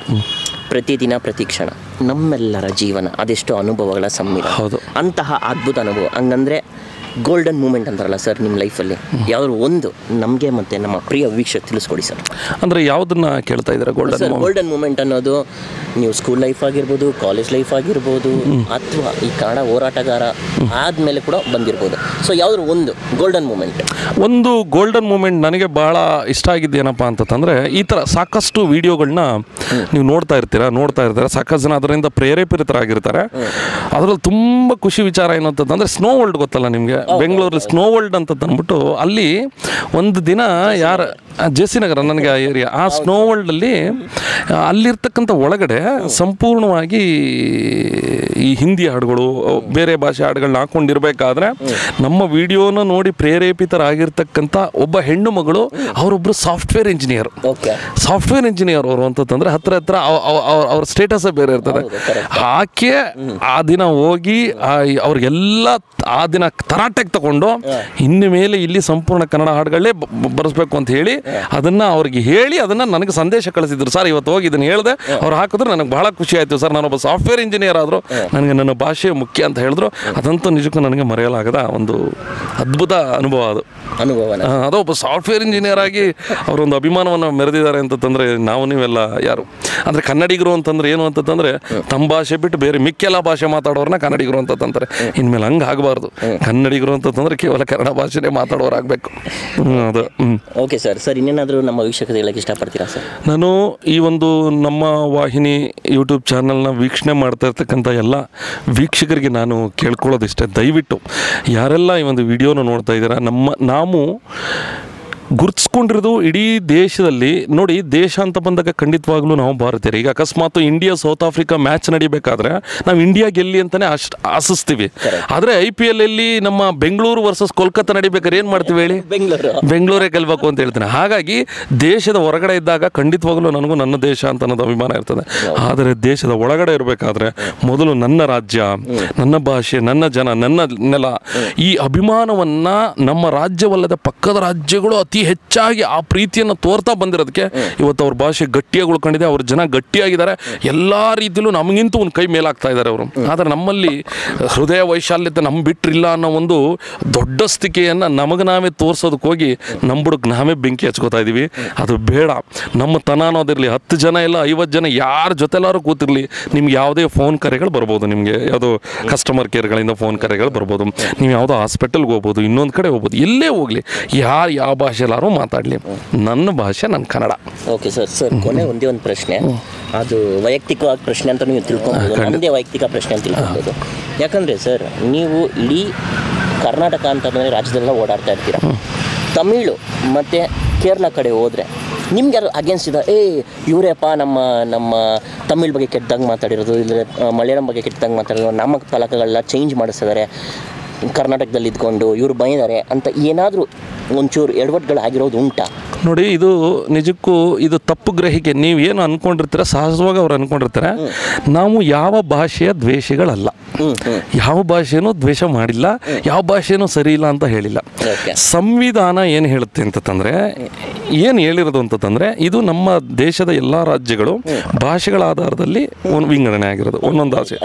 ಪ್ರತಿದಿನ ಪ್ರತಿ ಕ್ಷಣ. ನಮ್ಮೆಲ್ಲರ ಜೀವನ ಅದೆಷ್ಟು ಅನುಭವಗಳ ಸಮ್ಮಿಲನ ಹೌದು. ಅಂತಹ ಅದ್ಭುತ ಅನುಭವ. ಹಂಗಂದ್ರೆ ಗೋಲ್ಡನ್ ಮೂಮೆಂಟ್ ಅಂತಾರಲ್ಲ ಸರ್ ನಿಮ್ಮ ಲೈಫಲ್ಲಿ ಯಾವ್ದು ಒಂದು ನಮಗೆ ಮತ್ತೆ ನಮ್ಮ ಪ್ರಿಯ ವೀಕ್ಷಕ ತಿಳಿಸ್ಕೊಡಿ ಸರ್ ಅಂದ್ರೆ ಯಾವುದನ್ನ ಕೇಳ್ತಾ ಇದ್ದಾರೆ ಗೋಲ್ಡನ್ ಸರ್ ಗೋಲ್ಡನ್ ಮೂಮೆಂಟ್ ಅನ್ನೋದು ನೀವು ಸ್ಕೂಲ್ ಲೈಫ್ ಆಗಿರ್ಬೋದು ಕಾಲೇಜ್ ಲೈಫ್ ಆಗಿರ್ಬೋದು ಅಥವಾ ಈ ಕನ್ನಡ ಹೋರಾಟಗಾರ ಆದಮೇಲೆ ಕೂಡ ಬಂದಿರ್ಬೋದು. ಸೊ ಯಾವ್ದು ಒಂದು ಗೋಲ್ಡನ್ ಮೂಮೆಂಟ್ ಒಂದು ಗೋಲ್ಡನ್ ಮೂಮೆಂಟ್ ನನಗೆ ಭಾಳ ಇಷ್ಟ ಆಗಿದ್ದೇನಪ್ಪ ಅಂತಂದರೆ ಈ ಥರ ಸಾಕಷ್ಟು ವಿಡಿಯೋಗಳನ್ನ ನೀವು ನೋಡ್ತಾ ಇರ್ತೀರಾ ನೋಡ್ತಾ ಇರ್ತೀರಾ ಸಾಕಷ್ಟು ಜನ ಅದರಿಂದ ಪ್ರೇರೇಪಿತರಾಗಿರ್ತಾರೆ. ಅದರಲ್ಲಿ ತುಂಬ ಖುಷಿ ವಿಚಾರ ಏನು ಅಂತಂದ್ರೆ ಸ್ನೋ ವರ್ಲ್ಡ್ ಗೊತ್ತಲ್ಲ ನಿಮಗೆ? ಬೆಂಗಳೂರಲ್ಲಿ ಸ್ನೋ ವರ್ಲ್ಡ್ ಅಂತ ಅಂದ್ಬಿಟ್ಟು ಅಲ್ಲಿ ಒಂದು ದಿನ ಯಾರ ಜೆ ಸಿ ನಗರ ನನಗೆ ಆ ಏರಿಯಾ ಆ ಸ್ನೋ ವರ್ಲ್ಡಲ್ಲಿ ಅಲ್ಲಿರ್ತಕ್ಕಂಥ ಒಳಗಡೆ ಸಂಪೂರ್ಣವಾಗಿ ಈ ಹಿಂದಿ ಹಾಡುಗಳು ಬೇರೆ ಭಾಷೆ ಹಾಡುಗಳನ್ನ ಹಾಕೊಂಡಿರ್ಬೇಕಾದ್ರೆ ನಮ್ಮ ವಿಡಿಯೋನ ನೋಡಿ ಪ್ರೇರೇಪಿತರಾಗಿರ್ತಕ್ಕಂಥ ಒಬ್ಬ ಹೆಣ್ಣು ಮಗಳು ಅವರೊಬ್ಬರು ಸಾಫ್ಟ್ವೇರ್ ಇಂಜಿನಿಯರ್ ಸಾಫ್ಟ್ವೇರ್ ಇಂಜಿನಿಯರ್ ಅವರು ಅಂತಂದ್ರೆ ಹತ್ರ ಹತ್ರ ಅವ- ಅವ- ಅವ- ಅವ್ರ ಸ್ಟೇಟಸ್ ಬೇರೆ ಇರ್ತದೆ. ಆಕೆ ಆ ದಿನ ಹೋಗಿ ಆ ಅವ್ರಿಗೆಲ್ಲ ಆ ದಿನ ತರಾಟೆಗೆ ತಗೊಂಡು ಇನ್ನು ಮೇಲೆ ಇಲ್ಲಿ ಸಂಪೂರ್ಣ ಕನ್ನಡ ಹಾಡುಗಳೇ ಬರೆಸ್ಬೇಕು ಅಂತ ಹೇಳಿ ಅದನ್ನ ಅವ್ರಿಗೆ ಹೇಳಿ ಅದನ್ನ ನನಗೆ ಸಂದೇಶ ಕಳಿಸಿದ್ರು. ಸರ್ ಇವತ್ತು ಹೋಗಿ ಇದನ್ನ ಹೇಳಿದೆ. ಅವ್ರು ಹಾಕಿದ್ರು ನನಗೆ ಬಹಳ ಖುಷಿ ಆಯ್ತು. ಸರ್ ನಾನೊಬ್ಬ ಸಾಫ್ಟ್ವೇರ್ ಇಂಜಿನಿಯರ್ ಆದ್ರು. ನನಗೆ ನನ್ನ ಭಾಷೆ ಮುಖ್ಯ ಅಂತ ಹೇಳಿದ್ರು. ಅದಂತೂ ನಿಜಕ್ಕೂ ನನಗೆ ಮರೆಯಲಾಗದ ಒಂದು ಅದ್ಭುತ ಅನುಭವ ಅದು. ಅನುಭವ ಅದು ಒಬ್ಬ ಸಾಫ್ಟ್ವೇರ್ ಇಂಜಿನಿಯರ್ ಆಗಿ ಅವರೊಂದು ಅಭಿಮಾನವನ್ನು ಮೆರೆದಿದ್ದಾರೆ ಅಂತಂದ್ರೆ ನಾವು ನೀವೆಲ್ಲ ಯಾರು? ಅಂದ್ರೆ ಕನ್ನಡಿಗರು ಅಂತಂದ್ರೆ ಏನು ಅಂತಂದ್ರೆ ತಮ್ಮ ಭಾಷೆ ಬಿಟ್ಟು ಬೇರೆ ಮಿಕ್ಕೆಲ್ಲ ಭಾಷೆ ಮಾತಾಡೋರನ್ನ ಕನ್ನಡಿಗರು ಅಂತ ತಂದ್ರೆ ಇನ್ಮೇಲೆ ಹಂಗೆ ಆಗಬಾರ್ದು ಕನ್ನಡಿಗರು ಅಂತಂದ್ರೆ ಕೇವಲ ಕನ್ನಡ ಭಾಷೆನೇ ಮಾತಾಡೋರಾಗಬೇಕು. ಅದು. ಓಕೆ ಸರ್ ಸರ್ ಇನ್ನೇನಾದರೂ ನಮ್ಮ ವೀಕ್ಷಕರು ಹೇಳಕ್ಕೆ ಇಷ್ಟಪಡ್ತೀರಾ ಸರ್? ನಾನು ಈ ಒಂದು ನಮ್ಮ ವಾಹಿನಿ ಯೂಟ್ಯೂಬ್ ಚಾನಲ್ನ ವೀಕ್ಷಣೆ ಮಾಡ್ತಾ ಇರ್ತಕ್ಕಂಥ ಎಲ್ಲ ವೀಕ್ಷಕರಿಗೆ ನಾನು ಕೇಳ್ಕೊಳ್ಳೋದಿಷ್ಟೇ. ದಯವಿಟ್ಟು ಯಾರೆಲ್ಲ ಈ ಒಂದು ವಿಡಿಯೋನ ನೋಡ್ತಾ ಇದ್ದೀರಾ, ನಮ್ಮ, ನಾವು ಗುರ್ತಿಸ್ಕೊಂಡಿರೋದು ಇಡೀ ದೇಶದಲ್ಲಿ ನೋಡಿ ದೇಶ ಅಂತ ಬಂದಾಗ ಖಂಡಿತವಾಗ್ಲೂ ನಾವು ಭಾರತೀಯರು. ಈಗ ಅಕಸ್ಮಾತ್ ಇಂಡಿಯಾ ಸೌತ್ ಆಫ್ರಿಕಾ ಮ್ಯಾಚ್ ನಡಿಬೇಕಾದ್ರೆ ನಾವು ಇಂಡಿಯಾ ಗೆಲ್ಲಿ ಅಂತಾನೆ ಅಷ್ಟು ಆಶಿಸ್ತೀವಿ ಆದರೆ ಐ ಪಿ ಎಲ್ ಅಲ್ಲಿ ನಮ್ಮ ಬೆಂಗಳೂರು ವರ್ಸಸ್ ಕೋಲ್ಕತ್ತಾ ನಡಿಬೇಕಾದ್ರೆ ಏನು ಮಾಡ್ತೀವಿ ಹೇಳಿ? ಬೆಂಗಳೂರು. ಬೆಂಗಳೂರೇ ಗೆಲ್ಬೇಕು ಅಂತ ಹೇಳ್ತೀನಿ. ಹಾಗಾಗಿ ದೇಶದ ಹೊರಗಡೆ ಇದ್ದಾಗ ಖಂಡಿತವಾಗ್ಲೂ ನನಗೂ ನನ್ನ ದೇಶ ಅಂತ ಅನ್ನೋದು ಅಭಿಮಾನ ಇರ್ತದೆ. ಆದರೆ ದೇಶದ ಒಳಗಡೆ ಇರಬೇಕಾದ್ರೆ ಮೊದಲು ನನ್ನ ರಾಜ್ಯ ನನ್ನ ಭಾಷೆ ನನ್ನ ಜನ ನನ್ನ ನೆಲ. ಈ ಅಭಿಮಾನವನ್ನ ನಮ್ಮ ರಾಜ್ಯವಲ್ಲದ ಪಕ್ಕದ ರಾಜ್ಯಗಳು ಅತಿ ಹೆಚ್ಚಾಗಿ ಆ ಪ್ರೀತಿಯನ್ನು ತೋರ್ತಾ ಬಂದಿರೋದಕ್ಕೆ ಇವತ್ತು ಅವ್ರ ಭಾಷೆ ಗಟ್ಟಿಯಾಗಿ ಉಳ್ಕೊಂಡಿದೆ ಅವ್ರ ಜನ ಗಟ್ಟಿಯಾಗಿದ್ದಾರೆ. ಎಲ್ಲ ರೀತಿಯಲ್ಲೂ ನಮಗಿಂತ ಒಂದು ಕೈ ಮೇಲಾಗ್ತಾ ಇದ್ದಾರೆ ಅವರು. ಆದರೆ ನಮ್ಮಲ್ಲಿ ಹೃದಯ ವೈಶಾಲ್ಯತೆ ನಮ್ಮ ಬಿಟ್ಟಿಲ್ಲ ಅನ್ನೋ ಒಂದು ದೊಡ್ಡ ಸ್ಥಿಕೆಯನ್ನು ನಮಗೆ ನಾವೇ ತೋರ್ಸೋದಕ್ಕೆ ಹೋಗಿ ನಮ್ಮ ಬುಡಕ್ಕೆ ನಾವೇ ಬೆಂಕಿ ಹಚ್ಕೋತಾ ಇದ್ದೀವಿ ಅದು ಬೇಡ. ನಮ್ಮ ತನ ಅನ್ನೋದಿರಲಿ ಹತ್ತು ಜನ ಇಲ್ಲ ಐವತ್ತು ಜನ ಯಾರ ಜೊತೆಲಾರು ಕೂತಿರಲಿ ನಿಮ್ಗೆ ಯಾವುದೇ ಫೋನ್ ಕರೆಗಳು ಬರ್ಬೋದು ನಿಮಗೆ. ಯಾವುದೋ ಕಸ್ಟಮರ್ ಕೇರ್ಗಳಿಂದ ಫೋನ್ ಕರೆಗಳು ಬರ್ಬೋದು. ನೀವು ಯಾವುದೋ ಹಾಸ್ಪಿಟಲ್ಗೆ ಹೋಗ್ಬೋದು ಇನ್ನೊಂದು ಕಡೆ ಹೋಗ್ಬೋದು ಎಲ್ಲೇ ಹೋಗಲಿ. ಯಾರು ಯಾವ ಭಾಷೆಲಾರು ಮಾತಾಡಲಿ. ನನ್ನ ಭಾಷೆ ನನ್ನ ಕನ್ನಡ. ಓಕೆ ಸರ್ ಸರ್ ಕೊನೆ ಒಂದೇ ಒಂದು ಪ್ರಶ್ನೆ. ಅದು ವೈಯಕ್ತಿಕವಾಗಿ ಪ್ರಶ್ನೆ ಅಂತ ನೀವು ತಿಳ್ಕೊಬೋದು ನಮ್ಮದೇ ವೈಯಕ್ತಿಕ ಪ್ರಶ್ನೆ ಅಂತ ತಿಳ್ಕೊಬೋದು. ಯಾಕಂದರೆ ಸರ್ ನೀವು ಇಡೀ ಕರ್ನಾಟಕ ಅಂತ ಬಂದರೆ ರಾಜ್ಯದೆಲ್ಲ ಓಡಾಡ್ತಾ ಇರ್ತೀರ. ತಮಿಳು ಮತ್ತು ಕೇರಳ ಕಡೆ ಹೋದರೆ ನಿಮ್ಗೆ ಯಾರು ಅಗೇನ್ಸ್ಟ್ ಇದೆ ಏ ಇವರೇಪ್ಪ ನಮ್ಮ ನಮ್ಮ ತಮಿಳ್ ಬಗ್ಗೆ ಕೆಟ್ಟದಂಗೆ ಮಾತಾಡಿರೋದು ಇಲ್ಲ ಮಲಯಾಳಂ ಬಗ್ಗೆ ಕೆಟ್ಟದಂಗೆ ಮಾತಾಡಿರೋದು ನಮ್ಮ ಫಲಕಗಳನ್ನ ಚೇಂಜ್ ಮಾಡಿಸಿದ್ದಾರೆ ಕರ್ನಾಟಕದಲ್ಲಿ ಇದ್ಕೊಂಡು ಇವರು ಬಂದಿದ್ದಾರೆ ಅಂತ ಏನಾದರೂ ಒಂಚೂರು ಎಡವಟ್ಗಳು ಆಗಿರೋದು ಉಂಟಾ? ನೋಡಿ ಇದು ನಿಜಕ್ಕೂ ಇದು ತಪ್ಪು ಗ್ರಹಿಕೆ. ನೀವು ಏನು ಅಂದ್ಕೊಂಡಿರ್ತೀರ ಸಹಜವಾಗಿ ಅವ್ರು ಅಂದ್ಕೊಂಡಿರ್ತಾರೆ ನಾವು ಯಾವ ಭಾಷೆಯ ದ್ವೇಷಗಳಲ್ಲ. ಯಾವ ಭಾಷೆನೂ ದ್ವೇಷ ಮಾಡಿಲ್ಲ ಯಾವ ಭಾಷೆನೂ ಸರಿ ಇಲ್ಲ ಅಂತ ಹೇಳಿಲ್ಲ. ಸಂವಿಧಾನ ಏನು ಹೇಳುತ್ತೆ ಅಂತಂದ್ರೆ ಏನು ಹೇಳಿರೋದು ಅಂತಂದರೆ ಇದು ನಮ್ಮ ದೇಶದ ಎಲ್ಲ ರಾಜ್ಯಗಳು ಭಾಷೆಗಳ ಆಧಾರದಲ್ಲಿ ಒಂದು ವಿಂಗಡಣೆ ಆಗಿರೋದು ಒಂದೊಂದು ಆಸೆ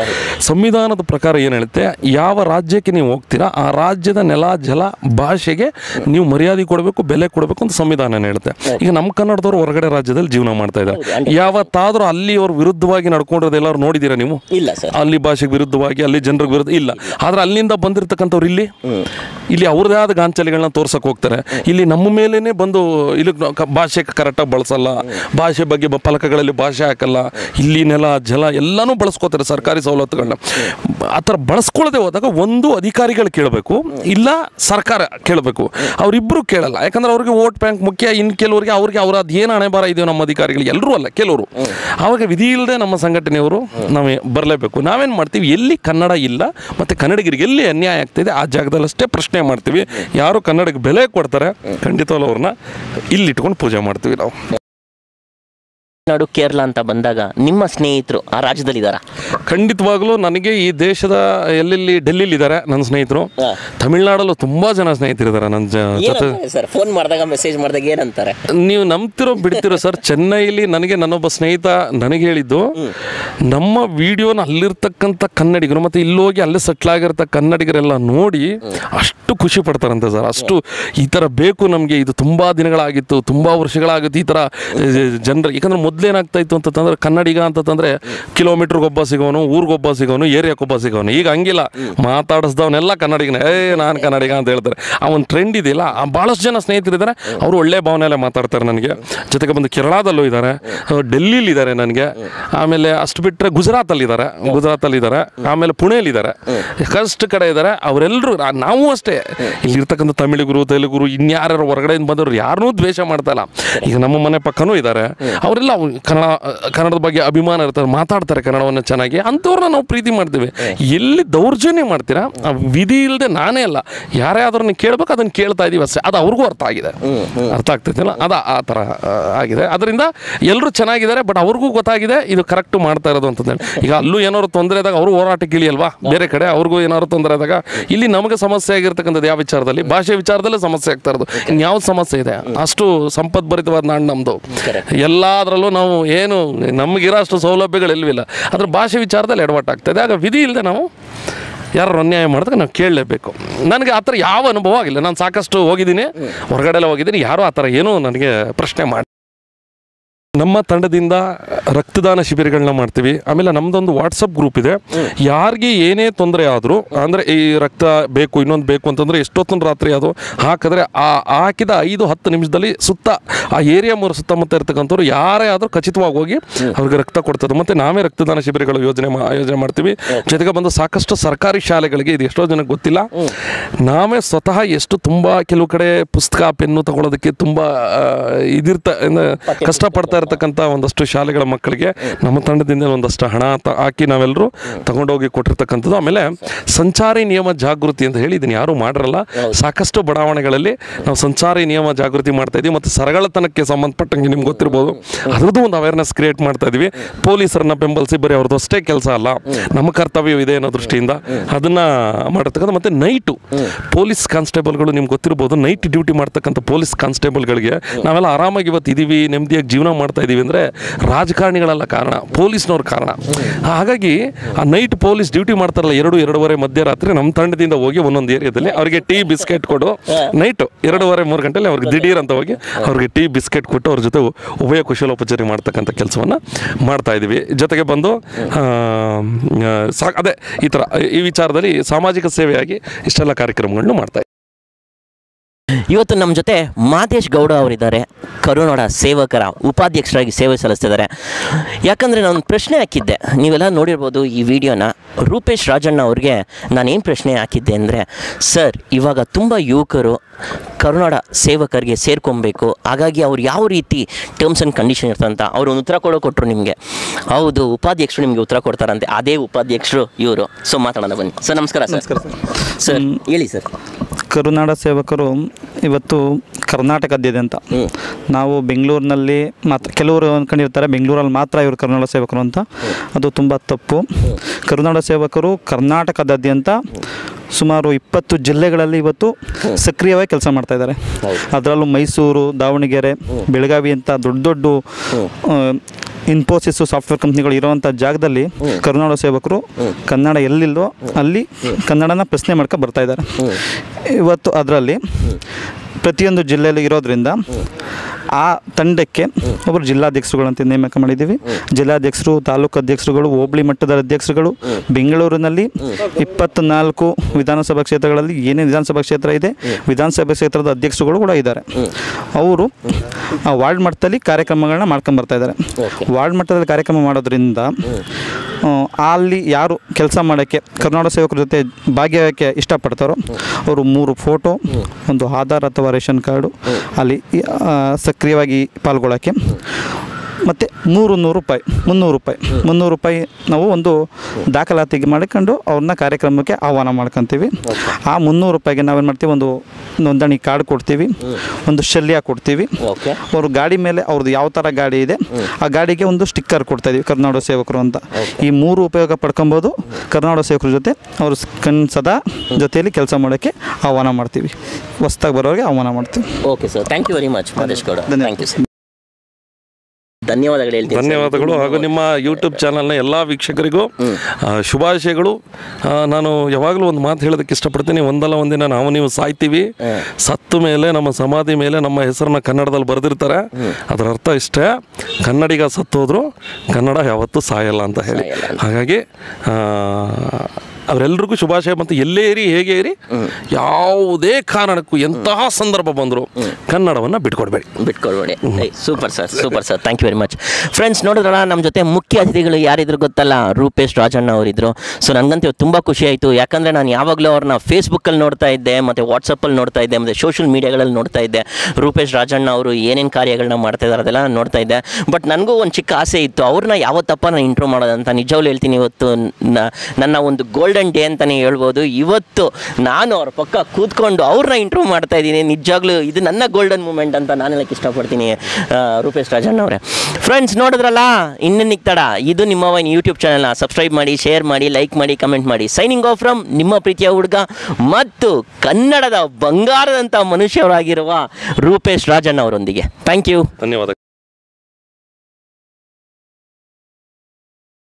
ಸಂವಿಧಾನದ ಪ್ರಕಾರ ಏನು ಹೇಳುತ್ತೆ ಯಾವ ರಾಜ್ಯಕ್ಕೆ ನೀವು ಹೋಗ್ತೀರಾ ಆ ರಾಜ್ಯದ ನೆಲ ಜಲ ಭಾಷೆಗೆ ನೀವು ಮರ್ಯಾದೆ ಕೊಡಬೇಕು ಬೆಲೆ ಕೊಡಬೇಕು ಅಂತ ಸಂವಿಧಾನ ಹೇಳುತ್ತೆ. ಈಗ ನಮ್ಮ ಕನ್ನಡದವ್ರು ಹೊರಗಡೆ ರಾಜ್ಯದಲ್ಲಿ ಜೀವನ ಮಾಡ್ತಾ ಇದ್ದಾರೆ. ಯಾವತ್ತಾದರೂ ಅಲ್ಲಿ ಅವ್ರ ವಿರುದ್ಧವಾಗಿ ನಡ್ಕೊಂಡಿರೋದು ಎಲ್ಲರೂ ನೋಡಿದ್ದೀರಾ ನೀವು? ಇಲ್ಲ ಅಲ್ಲಿ ಭಾಷೆಗೆ ವಿರುದ್ಧವಾಗಿ ಅಲ್ಲಿ ಜನರಿಗೆ ವಿರುದ್ಧ ಇಲ್ಲ. ಆದ್ರೆ ಅಲ್ಲಿಂದ ಬಂದಿರತಕ್ಕಂಥವ್ರು ಇಲ್ಲಿ? ಇಲ್ಲಿ ಅವ್ರದೇ ಆದ ಗಾಂಚಲಿಗಳನ್ನ ತೋರ್ಸಕ್ಕೆ ಹೋಗ್ತಾರೆ. ಇಲ್ಲಿ ನಮ್ಮ ಮೇಲೇ ಬಂದು ಇಲ್ಲಿ ಭಾಷೆ ಕರೆಕ್ಟಾಗಿ ಬಳಸಲ್ಲ. ಭಾಷೆ ಬಗ್ಗೆ ಫಲಕಗಳಲ್ಲಿ ಭಾಷೆ ಹಾಕಲ್ಲ. ಇಲ್ಲಿ ನೆಲ ಜಲ ಎಲ್ಲನೂ ಬಳಸ್ಕೋತಾರೆ ಸರ್ಕಾರಿ ಸವಲತ್ತುಗಳನ್ನ. ಆ ಥರ ಬಳಸ್ಕೊಳ್ಳದೆ ಹೋದಾಗ ಒಂದು ಅಧಿಕಾರಿಗಳು ಕೇಳಬೇಕು, ಇಲ್ಲ ಸರ್ಕಾರ ಕೇಳಬೇಕು. ಅವರಿಬ್ಬರು ಕೇಳಲ್ಲ. ಯಾಕಂದ್ರೆ ಅವ್ರಿಗೆ ವೋಟ್ ಬ್ಯಾಂಕ್ ಮುಖ್ಯ ಇನ್ನು ಕೆಲವರಿಗೆ ಅವ್ರಿಗೆ ಅವ್ರ ಏನು ಹಣೆ ಬಾರ ಇದೆಯೋ ನಮ್ಮ ಅಧಿಕಾರಿಗಳು ಎಲ್ಲರೂ ಅಲ್ಲ, ಕೆಲವರು. ಆವಾಗ ವಿಧಿ ಇಲ್ಲದೆ ನಮ್ಮ ಸಂಘಟನೆಯವರು ನಾವು ಬರಲೇಬೇಕು. ನಾವೇನು ಮಾಡ್ತೀವಿ? ಎಲ್ಲಿ ಕನ್ನಡ ಇಲ್ಲ, ಮತ್ತು ಕನ್ನಡಿಗರಿಗೆ ಎಲ್ಲಿ ಅನ್ಯಾಯ ಆಗ್ತಿದೆ, ಆ ಜಾಗದಲ್ಲಷ್ಟೇ ಪ್ರಶ್ನೆ ಮಾಡ್ತೀವಿ. ಯಾರು ಕನ್ನಡಕ್ಕೆ ಬೆಲೆ ಕೊಡ್ತಾರೆ, ಖಂಡಿತವಾಗ್ಲೂ ಅವ್ರನ್ನ ಇಲ್ಲಿ ಇಟ್ಕೊಂಡು ಪೂಜೆ ಮಾಡ್ತೀವಿ ನಾವು. ನಾಡು ಕೇರಳ ಅಂತ ಬಂದಾಗ ನಿಮ್ಮ ಸ್ನೇಹಿತರು ಆ ರಾಜ್ಯದಲ್ಲಿದ್ದಾರಾ ಖಂಡಿತವಾಗ್ಲೂ ನನಗೆ ಈ ದೇಶದ ಎಲ್ಲೆಲ್ಲಿ ಡೆಲ್ಲಿ ಇದ್ದಾರೆ ನನ್ನ ಸ್ನೇಹಿತರು. ತಮಿಳುನಾಡಲ್ಲೂ ತುಂಬಾ ಜನ ಸ್ನೇಹಿತರಿದ್ದಾರೆ ನನ್ನ ಜ- ಜೊತೆ. ಏನಂತಾರೆ ಸರ್? ಫೋನ್ ಮಾಡಿದಾಗ ಮೆಸೇಜ್ ಮಾಡಿದಾಗ ಏನಂತಾರೆ? ನೀವು ನಂಬ್ತಿರೋ ಬಿಡ್ತಿರೋ ಸರ್ ಚೆನ್ನೈಲಿ ನನಗೆ ನನ್ನೊಬ್ಬ ಸ್ನೇಹಿತ ನನಗೆ ಹೇಳಿದ್ದು ನಮ್ಮ ವಿಡಿಯೋನ ಅಲ್ಲಿರ್ತಕ್ಕಂಥ ಕನ್ನಡಿಗರು ಮತ್ತೆ ಇಲ್ಲೋಗಿ ಅಲ್ಲೇ ಸೆಟ್ಲ್ ಆಗಿರ್ತ ಕನ್ನಡಿಗರೆಲ್ಲ ನೋಡಿ ಅಷ್ಟು ಖುಷಿ ಪಡ್ತಾರಂತೆ ಸರ್. ಅಷ್ಟು ಈ ತರ ಬೇಕು ನಮಗೆ. ಇದು ತುಂಬಾ ದಿನಗಳಾಗಿತ್ತು ತುಂಬಾ ವರ್ಷಗಳಾಗಿತ್ತು ಈ ಥರ ಜನರು ಯಾಕಂದ್ರೆ ಮೊದಲೇನಾಗ್ತಾ ಇತ್ತು ಅಂತಂದ್ರೆ ಕನ್ನಡಿಗ ಅಂತಂದ್ರೆ ಕಿಲೋಮೀಟ್ರಿಗೊಬ್ಬ ಸಿಗೋನು, ಊರಿಗೊಬ್ಬ ಸಿಗೋನು ಏರಿಯಾಕ್ಕೊಬ್ಬ ಸಿಗೋನು. ಈಗ ಹಂಗಿಲ್ಲ. ಮಾತಾಡಿಸ್ದವನೆಲ್ಲ ಕನ್ನಡಿಗನೇ. ಏ, ನಾನು ಕನ್ನಡಿಗ ಅಂತ ಹೇಳ್ತಾರೆ. ಆ ಒಂದು ಟ್ರೆಂಡ್ ಇದೆಯಲ್ಲ ಆ ಭಾಳಷ್ಟು ಜನ ಸ್ನೇಹಿತರಿದ್ದಾರೆ ಅವರು ಒಳ್ಳೆ ಭಾವನೆಯಲ್ಲೇ ಮಾತಾಡ್ತಾರೆ ನನಗೆ. ಜೊತೆಗೆ ಬಂದು ಕೇರಳದಲ್ಲೂ ಇದ್ದಾರೆ ಡೆಲ್ಲಿಲಿ ಇದ್ದಾರೆ ನನಗೆ. ಆಮೇಲೆ ಅಷ್ಟು ಬಿಟ್ಟರೆ ಗುಜರಾತಲ್ಲಿದ್ದಾರೆ ಗುಜರಾತಲ್ಲಿದ್ದಾರೆ ಆಮೇಲೆ ಪುಣೆಯಲ್ಲಿದ್ದಾರೆ ಕಷ್ಟ ಕಡೆ ಇದ್ದಾರೆ ಅವರೆಲ್ಲರೂ ನಾವು ಅಷ್ಟೇ. ಇಲ್ಲಿರ್ತಕ್ಕಂಥ ತಮಿಳುಗುರು, ತೆಲುಗುರು ಇನ್ಯಾರು ಹೊರಗಡೆಯಿಂದ ಬಂದವರು ಯಾರನ್ನೂ ದ್ವೇಷ ಮಾಡ್ತಾ ಇಲ್ಲ. ಈಗ ನಮ್ಮ ಮನೆ ಪಕ್ಕನೂ ಇದ್ದಾರೆ ಅವರೆಲ್ಲ ಅವ್ ಕನ್ನಡ ಕನ್ನಡದ ಬಗ್ಗೆ ಅಭಿಮಾನ ಇರ್ತಾರೆ ಮಾತಾಡ್ತಾರೆ ಕನ್ನಡವನ್ನು ಚೆನ್ನಾಗಿ ಅಂಥವ್ರನ್ನ ನಾವು ಪ್ರೀತಿ ಮಾಡ್ತೀವಿ. ಎಲ್ಲಿ ದೌರ್ಜನ್ಯ ಮಾಡ್ತೀರಾ? ಆ ವಿಧಿ ಇಲ್ಲದೆ ನಾನೇ ಅಲ್ಲ. ಯಾರೇ ಆದ್ರೂ ಕೇಳ್ಬೇಕು ಅದನ್ನು ಕೇಳ್ತಾ ಇದೀವಿ ಅಷ್ಟೇ. ಅದು ಅವ್ರಿಗೂ ಅರ್ಥ ಆಗಿದೆ. ಅರ್ಥ ಆಗ್ತೈತಿಲ್ಲ ಅದು ಆ ಥರ ಆಗಿದೆ. ಅದರಿಂದ ಎಲ್ಲರೂ ಚೆನ್ನಾಗಿದ್ದಾರೆ ಬಟ್ ಅವ್ರಿಗೂ ಗೊತ್ತಾಗಿದೆ ಇದು ಕರೆಕ್ಟ್ ಮಾಡ್ತಾ ಇರೋದು ಅಂತಂದೇಳಿ. ಈಗ ಅಲ್ಲೂ ಏನಾದ್ರು ತೊಂದರೆ ಇದ್ದಾಗ ಅವರು ಹೋರಾಟಕ್ಕೆ ಇಳಿಯಲ್ವಾ? ಬೇರೆ ಕಡೆ ಅವ್ರಿಗೂ ಏನಾದ್ರು ತೊಂದರೆ ಆದಾಗ ಇಲ್ಲಿ ನಮಗೆ ಸಮಸ್ಯೆ ಆಗಿರ್ತಕ್ಕಂಥದ್ದು ಯಾವ ವಿಚಾರದಲ್ಲಿ? ಭಾಷೆ ವಿಚಾರದಲ್ಲೇ ಸಮಸ್ಯೆ ಆಗ್ತಾ ಇರೋದು. ಇನ್ಯಾವ ಸಮಸ್ಯೆ ಇದೆ? ಅಷ್ಟು ಸಂಪದ್ಭರಿತವಾದ ನಾಡು ನಮ್ಮದು ಎಲ್ಲದರಲ್ಲೂ ನಾವು ಏನು ನಮಗಿರೋ ಅಷ್ಟು ಸೌಲಭ್ಯಗಳು ಎಲ್ವಿಲ್ಲ ಅದ್ರ ಭಾಷೆ ವಿಚಾರದಲ್ಲಿ ಎಡವಟ್ಟು ಆಗ್ತದೆ ಆಗ ವಿಧಿ ಇಲ್ಲದೆ ನಾವು ಯಾರು ಅನ್ಯಾಯ ಮಾಡಿದಾಗ ನಾವು ಕೇಳಲೇಬೇಕು. ನನಗೆ ಆ ಥರ ಯಾವ ಅನುಭವ ಆಗಿಲ್ಲ. ನಾನು ಸಾಕಷ್ಟು ಹೋಗಿದ್ದೀನಿ ಹೊರಗಡೆ ಎಲ್ಲ ಹೋಗಿದ್ದೀನಿ. ಯಾರೂ ಆ ಥರ ಏನೂ ನನಗೆ ಪ್ರಶ್ನೆ ಮಾಡಿ ನಮ್ಮ ತಂಡದಿಂದ ರಕ್ತದಾನ ಶಿಬಿರಗಳನ್ನ ಮಾಡ್ತೀವಿ. ಆಮೇಲೆ ನಮ್ದೊಂದು ವಾಟ್ಸಪ್ ಗ್ರೂಪ್ ಇದೆ. ಯಾರಿಗೆ ಏನೇ ತೊಂದರೆ ಆದರೂ ಅಂದರೆ ಈ ರಕ್ತ ಬೇಕು ಇನ್ನೊಂದು ಬೇಕು ಅಂತಂದರೆ ಎಷ್ಟೊತ್ತೊಂದು ರಾತ್ರಿ ಅದು ಹಾಕಿದ್ರೆ ಆ ಹಾಕಿದ ಐದು ಹತ್ತು ನಿಮಿಷದಲ್ಲಿ ಸುತ್ತ ಆ ಏರಿಯಾ ಮೂರು ಸುತ್ತಮುತ್ತ ಇರ್ತಕ್ಕಂಥವ್ರು ಯಾರೇ ಆದರೂ ಖಚಿತವಾಗಿ ಹೋಗಿ ಅವ್ರಿಗೆ ರಕ್ತ ಕೊಡ್ತದೆ. ಮತ್ತು ನಾವೇ ರಕ್ತದಾನ ಶಿಬಿರಗಳು ಯೋಜನೆ ಮಾ ಆಯೋಜನೆ ಮಾಡ್ತೀವಿ. ಜೊತೆಗೆ ಬಂದು ಸಾಕಷ್ಟು ಸರ್ಕಾರಿ ಶಾಲೆಗಳಿಗೆ ಇದು ಎಷ್ಟೋ ಜನಕ್ಕೆ ಗೊತ್ತಿಲ್ಲ. ನಾವೇ ಸ್ವತಃ ಎಷ್ಟು ತುಂಬ ಕೆಲವು ಕಡೆ ಪುಸ್ತಕ ಪೆನ್ನು ತಗೊಳ್ಳೋದಕ್ಕೆ ತುಂಬ ಇದಿರ್ತ ಕಷ್ಟಪಡ್ತಾ ಇರತಕ್ಕಂಥ ಒಂದಷ್ಟು ಶಾಲೆಗಳ ಮಕ್ಕಳಿಗೆ ನಮ್ಮ ತಂಡದಿಂದ ಒಂದಷ್ಟು ಹಣ ಹಾಕಿ ನಾವೆಲ್ಲರೂ ತಗೊಂಡೋಗಿ ಕೊಟ್ಟಿರ್ತಕ್ಕಂಥದ್ದು. ಆಮೇಲೆ ಸಂಚಾರಿ ನಿಯಮ ಜಾಗೃತಿ ಅಂತ ಹೇಳಿ ಇದನ್ನು ಯಾರೂ ಮಾಡಿರಲ್ಲ. ಸಾಕಷ್ಟು ಬಡಾವಣೆಗಳಲ್ಲಿ ನಾವು ಸಂಚಾರಿ ನಿಯಮ ಜಾಗೃತಿ ಮಾಡ್ತಾ ಇದೀವಿ. ಮತ್ತು ಸರಗಳತನಕ್ಕೆ ಸಂಬಂಧಪಟ್ಟಂಗೆ ನಿಮ್ಗೆ ಗೊತ್ತಿರ್ಬೋದು. ಅದ್ರದ್ದು ಒಂದು ಅವೇರ್ನೆಸ್ ಕ್ರಿಯೇಟ್ ಮಾಡ್ತಾ ಇದೀವಿ. ಪೊಲೀಸರನ್ನ ಬೆಂಬಲಿಸಿ ಬರೀ ಅವ್ರದ್ದು ಅಷ್ಟೇ ಕೆಲಸ ಅಲ್ಲ. ನಮ್ಮ ಕರ್ತವ್ಯವಿದೆ ಅನ್ನೋ ದೃಷ್ಟಿಯಿಂದ ಅದನ್ನ ಮಾಡಿರ್ತಕ್ಕಂಥ ಮತ್ತೆ ನೈಟು ಪೊಲೀಸ್ ಕಾನ್ಸ್ಟೇಬಲ್ಗಳು ನಿಮ್ಗೆ ಗೊತ್ತಿರ್ಬೋದು. ನೈಟ್ ಡ್ಯೂಟಿ ಮಾಡ್ತಕ್ಕಂಥ ಪೊಲೀಸ್ ಕಾನ್ಸ್ಟೇಬಲ್ಗಳಿಗೆ ನಾವೆಲ್ಲ ಆರಾಮಾಗಿ ಇವತ್ತು ಇದೀವಿ. ನೆಮ್ಮದಿಯಾಗಿ ಜೀವನ ಮಾಡ್ತಾ ಇದೀವಿ ಅಂದರೆ ರಾಜಕಾರಣಿಗಳೆಲ್ಲ ಕಾರಣ, ಪೊಲೀಸ್ನವ್ರ ಕಾರಣ ಹಾಗಾಗಿ ಆ ನೈಟ್ ಪೊಲೀಸ್ ಡ್ಯೂಟಿ ಮಾಡ್ತಾರಲ್ಲ ಎರಡು, ಎರಡೂವರೆ ಮಧ್ಯರಾತ್ರಿ ನಮ್ಮ ತಂಡದಿಂದ ಹೋಗಿ ಒಂದೊಂದು ಏರಿಯಾದಲ್ಲಿ ಅವರಿಗೆ ಟೀ, ಬಿಸ್ಕೆಟ್ ಕೊಡು ನೈಟು ಎರಡೂವರೆ, ಮೂರು ಗಂಟೆಲಿ ಅವ್ರಿಗೆ ದಿಢೀರ್ ಅಂತ ಹೋಗಿ ಅವ್ರಿಗೆ ಟೀ, ಬಿಸ್ಕೆಟ್ ಕೊಟ್ಟು ಅವ್ರ ಜೊತೆ ಉಭಯ ಕುಶಲೋಪಚಾರಿ ಮಾಡ್ತಕ್ಕಂಥ ಕೆಲಸವನ್ನು ಮಾಡ್ತಾ ಇದ್ದೀವಿ ಜೊತೆಗೆ ಬಂದು ಸಾ, ಅದೇ ಈ ಥರ ಈ ವಿಚಾರದಲ್ಲಿ ಸಾಮಾಜಿಕ ಸೇವೆಯಾಗಿ ಇಷ್ಟೆಲ್ಲ ಕಾರ್ಯಕ್ರಮಗಳನ್ನು ಮಾಡ್ತಾ ಇದ್ದೀವಿ. ಇವತ್ತು ನಮ್ಮ ಜೊತೆ ಮಾದೇಶ್ ಗೌಡ ಅವರಿದ್ದಾರೆ. ಕರುನಾಡ ಸೇವಕರ ಉಪಾಧ್ಯಕ್ಷರಾಗಿ ಸೇವೆ ಸಲ್ಲಿಸ್ತಿದ್ದಾರೆ. ಯಾಕಂದರೆ ನಾನು ಪ್ರಶ್ನೆ ಹಾಕಿದ್ದೆ. ನೀವೆಲ್ಲ ನೋಡಿರ್ಬೋದು ಈ ವಿಡಿಯೋನ ರೂಪೇಶ್ ರಾಜಣ್ಣ ಅವ್ರಿಗೆ ನಾನೇನು ಪ್ರಶ್ನೆ ಹಾಕಿದ್ದೆ ಅಂದರೆ ಸರ್ ಇವಾಗ ತುಂಬ ಯುವಕರು ಕರುನಾಡ ಸೇವಕರಿಗೆ ಸೇರ್ಕೊಬೇಕು. ಹಾಗಾಗಿ ಅವ್ರು ಯಾವ ರೀತಿ ಟರ್ಮ್ಸ್ ಆ್ಯಂಡ್ ಕಂಡೀಷನ್ ಇರ್ತಂತ ಅವರು ಒಂದು ಉತ್ತರ ಕೊಡೋ ಕೊಟ್ಟರು ನಿಮಗೆ. ಹೌದು ಉಪಾಧ್ಯಕ್ಷರು ನಿಮಗೆ ಉತ್ತರ ಕೊಡ್ತಾರಂತೆ. ಅದೇ ಉಪಾಧ್ಯಕ್ಷರು ಇವರು. ಸೊ ಮಾತಾಡೋಣ ಬನ್ನಿ. ಸರ್ ನಮಸ್ಕಾರ ಸರ್. ನಮಸ್ಕಾರ ಸರ್. ಸರ್ ಹೇಳಿ ಸರ್. ಕರುನಾಡ ಸೇವಕರು ಇವತ್ತು ಕರ್ನಾಟಕದಾದ್ಯಂತ ನಾವು ಬೆಂಗಳೂರಿನಲ್ಲಿ ಮಾತ್ರ ಕೆಲವರು ಅಂದ್ಕೊಂಡಿರ್ತಾರೆ ಬೆಂಗಳೂರಲ್ಲಿ ಮಾತ್ರ ಇವರು ಕರ್ನಾಟಕ ಸೇವಕರು ಅಂತ. ಅದು ತುಂಬ ತಪ್ಪು. ಕರ್ನಾಟಕ ಸೇವಕರು ಕರ್ನಾಟಕದಾದ್ಯಂತ ಸುಮಾರು ಇಪ್ಪತ್ತು ಜಿಲ್ಲೆಗಳಲ್ಲಿ ಇವತ್ತು ಸಕ್ರಿಯವಾಗಿ ಕೆಲಸ ಮಾಡ್ತಾ ಇದ್ದಾರೆ. ಅದರಲ್ಲೂ ಮೈಸೂರು ದಾವಣಗೆರೆ ಬೆಳಗಾವಿ ಅಂತ ದೊಡ್ಡ ದೊಡ್ಡ ಇನ್ಫೋಸಿಸ್ ಸಾಫ್ಟ್ವೇರ್ ಕಂಪ್ನಿಗಳು ಇರುವಂಥ ಜಾಗದಲ್ಲಿ ಕರುನಾಡ ಸೇವಕರು ಕನ್ನಡ ಎಲ್ಲಿಲ್ವೋ ಅಲ್ಲಿ ಕನ್ನಡನ ಪ್ರಶ್ನೆ ಮಾಡ್ಕೊ ಬರ್ತಾ ಇದ್ದಾರೆ. ಇವತ್ತು ಅದರಲ್ಲಿ ಪ್ರತಿಯೊಂದು ಜಿಲ್ಲೆಯಲ್ಲಿ ಇರೋದ್ರಿಂದ ಆ ತಂಡಕ್ಕೆ ಒಬ್ಬರು ಜಿಲ್ಲಾಧ್ಯಕ್ಷರುಗಳಂತೆ ನೇಮಕ ಮಾಡಿದ್ದೀವಿ. ಜಿಲ್ಲಾಧ್ಯಕ್ಷರು ತಾಲೂಕು ಅಧ್ಯಕ್ಷರುಗಳು ಹೋಬಳಿ ಮಟ್ಟದ ಅಧ್ಯಕ್ಷರುಗಳು ಬೆಂಗಳೂರಿನಲ್ಲಿ ಇಪ್ಪತ್ನಾಲ್ಕು ವಿಧಾನಸಭಾ ಕ್ಷೇತ್ರಗಳಲ್ಲಿ ಏನೇನು ವಿಧಾನಸಭಾ ಕ್ಷೇತ್ರ ಇದೆ ವಿಧಾನಸಭಾ ಕ್ಷೇತ್ರದ ಅಧ್ಯಕ್ಷರುಗಳು ಕೂಡ ಇದ್ದಾರೆ. ಅವರು ಆ ವಾರ್ಡ್ ಮಟ್ಟದಲ್ಲಿ ಕಾರ್ಯಕ್ರಮಗಳನ್ನ ಮಾಡ್ಕೊಂಡು ಬರ್ತಾ ಇದ್ದಾರೆ. ವಾರ್ಡ್ ಮಟ್ಟದಲ್ಲಿ ಕಾರ್ಯಕ್ರಮ ಮಾಡೋದ್ರಿಂದ ಅಲ್ಲಿ ಯಾರು ಕೆಲಸ ಮಾಡೋಕ್ಕೆ ಕರ್ನಾಟಕ ಸೇವಕರ ಜೊತೆ ಭಾಗಿಯಾಗಕ್ಕೆ ಇಷ್ಟಪಡ್ತಾರೋ ಅವರು ಮೂರು ಫೋಟೋ ಒಂದು ಆಧಾರ್ ಅಥವಾ ರೇಷನ್ ಕಾರ್ಡು ಅಲ್ಲಿ ಸಕ್ರಿಯವಾಗಿ ಪಾಲ್ಗೊಳ್ಳೋಕ್ಕೆ ಮತ್ತು ನೂರು ನೂರು ರೂಪಾಯಿ ಮುನ್ನೂರು ರೂಪಾಯಿ. ಮುನ್ನೂರು ರೂಪಾಯಿ ನಾವು ಒಂದು ದಾಖಲಾತಿಗೆ ಮಾಡಿಕೊಂಡು ಅವ್ರನ್ನ ಕಾರ್ಯಕ್ರಮಕ್ಕೆ ಆಹ್ವಾನ ಮಾಡ್ಕೊತೀವಿ. ಆ ಮುನ್ನೂರು ರೂಪಾಯಿಗೆ ನಾವೇನು ಮಾಡ್ತೀವಿ? ಒಂದು ನೋಂದಣಿ ಕಾರ್ಡ್ ಕೊಡ್ತೀವಿ. ಒಂದು ಶಲ್ಯ ಕೊಡ್ತೀವಿ. ಓಕೆ. ಅವ್ರ ಗಾಡಿ ಮೇಲೆ ಅವ್ರದ್ದು ಯಾವ ಥರ ಗಾಡಿ ಇದೆ ಆ ಗಾಡಿಗೆ ಒಂದು ಸ್ಟಿಕ್ಕರ್ ಕೊಡ್ತಾ ಇದೀವಿ ಕರ್ನಾಟಕ ಸೇವಕರು ಅಂತ. ಈ ಮೂರು ಉಪಯೋಗ ಪಡ್ಕೊಬೋದು ಕರ್ನಾಟಕ ಸೇವಕರ ಜೊತೆ ಅವರು ಕಣ್ ಸದಾ ಜೊತೆಯಲ್ಲಿ ಕೆಲಸ ಮಾಡೋಕ್ಕೆ ಆಹ್ವಾನ ಮಾಡ್ತೀವಿ. ಹೊಸ್ದಾಗಿ ಬರೋರಿಗೆ ಆಹ್ವಾನ ಮಾಡ್ತೀವಿ. Okay sir thank you very much Mahesh Gowda. Thank you sir ಧನ್ಯವಾದಗಳು ಹೇಳ್ತೀನಿ ಧನ್ಯವಾದಗಳು. ಹಾಗೂ ನಿಮ್ಮ ಯೂಟ್ಯೂಬ್ ಚಾನಲ್ನ ಎಲ್ಲ ವೀಕ್ಷಕರಿಗೂ ಶುಭಾಶಯಗಳು. ನಾನು ಯಾವಾಗಲೂ ಒಂದು ಮಾತು ಹೇಳೋದಕ್ಕೆ ಇಷ್ಟಪಡ್ತೀನಿ. ಒಂದಲ್ಲ ಒಂದಿನ ನಾವು ನೀವು ಸಾಯ್ತೀವಿ. ಸತ್ತು ಮೇಲೆ ನಮ್ಮ ಸಮಾಧಿ ಮೇಲೆ ನಮ್ಮ ಹೆಸರನ್ನ ಕನ್ನಡದಲ್ಲಿ ಬರೆದಿರ್ತಾರೆ. ಅದರ ಅರ್ಥ ಇಷ್ಟೇ. ಕನ್ನಡಿಗ ಸತ್ತೋದ್ರು ಕನ್ನಡ ಯಾವತ್ತೂ ಸಾಯಲ್ಲ ಅಂತ ಹೇಳಿ. ಹಾಗಾಗಿ ಅವರೆಲ್ಲರಿಗೂ ಶುಭಾಶಯ ಮತ್ತು ಎಲ್ಲೇ ಇರಿ ಹೇಗೆ ಇರಿ ಯಾವುದೇ ಕಾರಣಕ್ಕೂ ಎಂತಹ ಸಂದರ್ಭ ಬಂದರೂ ಕನ್ನಡವನ್ನು ಬಿಟ್ಕೊಡ್ಬೇಡಿ. ಬಿಟ್ಕೊಡ್ಬೇಡಿ. Super sir super sir. Thank you very much friends ನೋಡಿದ್ರಲ್ಲ ನಮ್ಮ ಜೊತೆ ಮುಖ್ಯ ಅತಿಥಿಗಳು ಯಾರಿದ್ರು ಗೊತ್ತಲ್ಲ ರೂಪೇಶ್ ರಾಜಣ್ಣ ಅವರಿದ್ದರು ಸೊ ನನಗಂತೂ ತುಂಬ ಖುಷಿ ಆಯಿತು. ಯಾಕಂದರೆ ನಾನು ಯಾವಾಗಲೂ ಅವ್ರನ್ನ ಫೇಸ್ಬುಕ್ಕಲ್ಲಿ ನೋಡ್ತಾ ಇದ್ದೆ ಮತ್ತು ವಾಟ್ಸಪ್ಪಲ್ಲಿ ನೋಡ್ತಾ ಇದ್ದೆ ಮತ್ತು ಸೋಷಿಯಲ್ ಮೀಡಿಯಾಗಳಲ್ಲಿ ನೋಡ್ತಾ ಇದ್ದೆ. ರೂಪೇಶ್ ರಾಜಣ್ಣ ಅವರು ಏನೇನು ಕಾರ್ಯಗಳನ್ನ ಮಾಡ್ತಾ ಇದ್ದಾರೆ ಅದೆಲ್ಲ ನೋಡ್ತಾ ಇದ್ದೆ. ಬಟ್ ನನಗೂ ಒಂದು ಚಿಕ್ಕ ಆಸೆ ಇತ್ತು. ಅವ್ರನ್ನ ಯಾವತ್ತಪ್ಪ ನಾನು ಇಂಟ್ರೋ ಮಾಡೋದಂತ? ನಿಜವಾಗ್ಲೂ ಹೇಳ್ತೀನಿ ಇವತ್ತು ನನ್ನ ಒಂದು ಗೋಲ್ಡನ್ ಡೇ ಅಂತಲೇ ಹೇಳ್ಬೋದು. ಇವತ್ತು ನಾನು ಅವ್ರ ಪಕ್ಕ ಕೂತ್ಕೊಂಡು ಅವ್ರನ್ನ ಇಂಟ್ರೂವ್ ಮಾಡ್ತಾ ಇದ್ದೀನಿ. ನಿಜವಾಗ್ಲೂ ಇದು ನನ್ನ ಗೋಲ್ಡನ್ ಮೂಮೆಂಟ್ ಅಂತ ನಾನು ಹೇಳಕ್ಕೆ ಇಷ್ಟಪಡ್ತೀನಿ ರೂಪೇಶ್ ರಾಜಣ್ಣ ಅವರೇ. ಫ್ರೆಂಡ್ಸ್ ನೋಡಿದ್ರಲ್ಲ? ಇನ್ನೇನು ತಡ? ಇದು ನಿಮ್ಮ ವೈನ್ ಯೂಟ್ಯೂಬ್ ಚಾನಲ್ನ ಸಬ್ಸ್ಕ್ರೈಬ್ ಮಾಡಿ ಶೇರ್ ಮಾಡಿ ಲೈಕ್ ಮಾಡಿ ಕಮೆಂಟ್ ಮಾಡಿ. ಸೈನಿಂಗ್ ಆಫ್ ಫ್ರಮ್ ನಿಮ್ಮ ಪ್ರೀತಿಯ ಹುಡುಗ ಮತ್ತು ಕನ್ನಡದ ಬಂಗಾರದಂಥ ಮನುಷ್ಯರಾಗಿರುವ ರೂಪೇಶ್ ರಾಜಣ್ಣ ಅವರೊಂದಿಗೆ. ಥ್ಯಾಂಕ್ ಯು ಧನ್ಯವಾದ.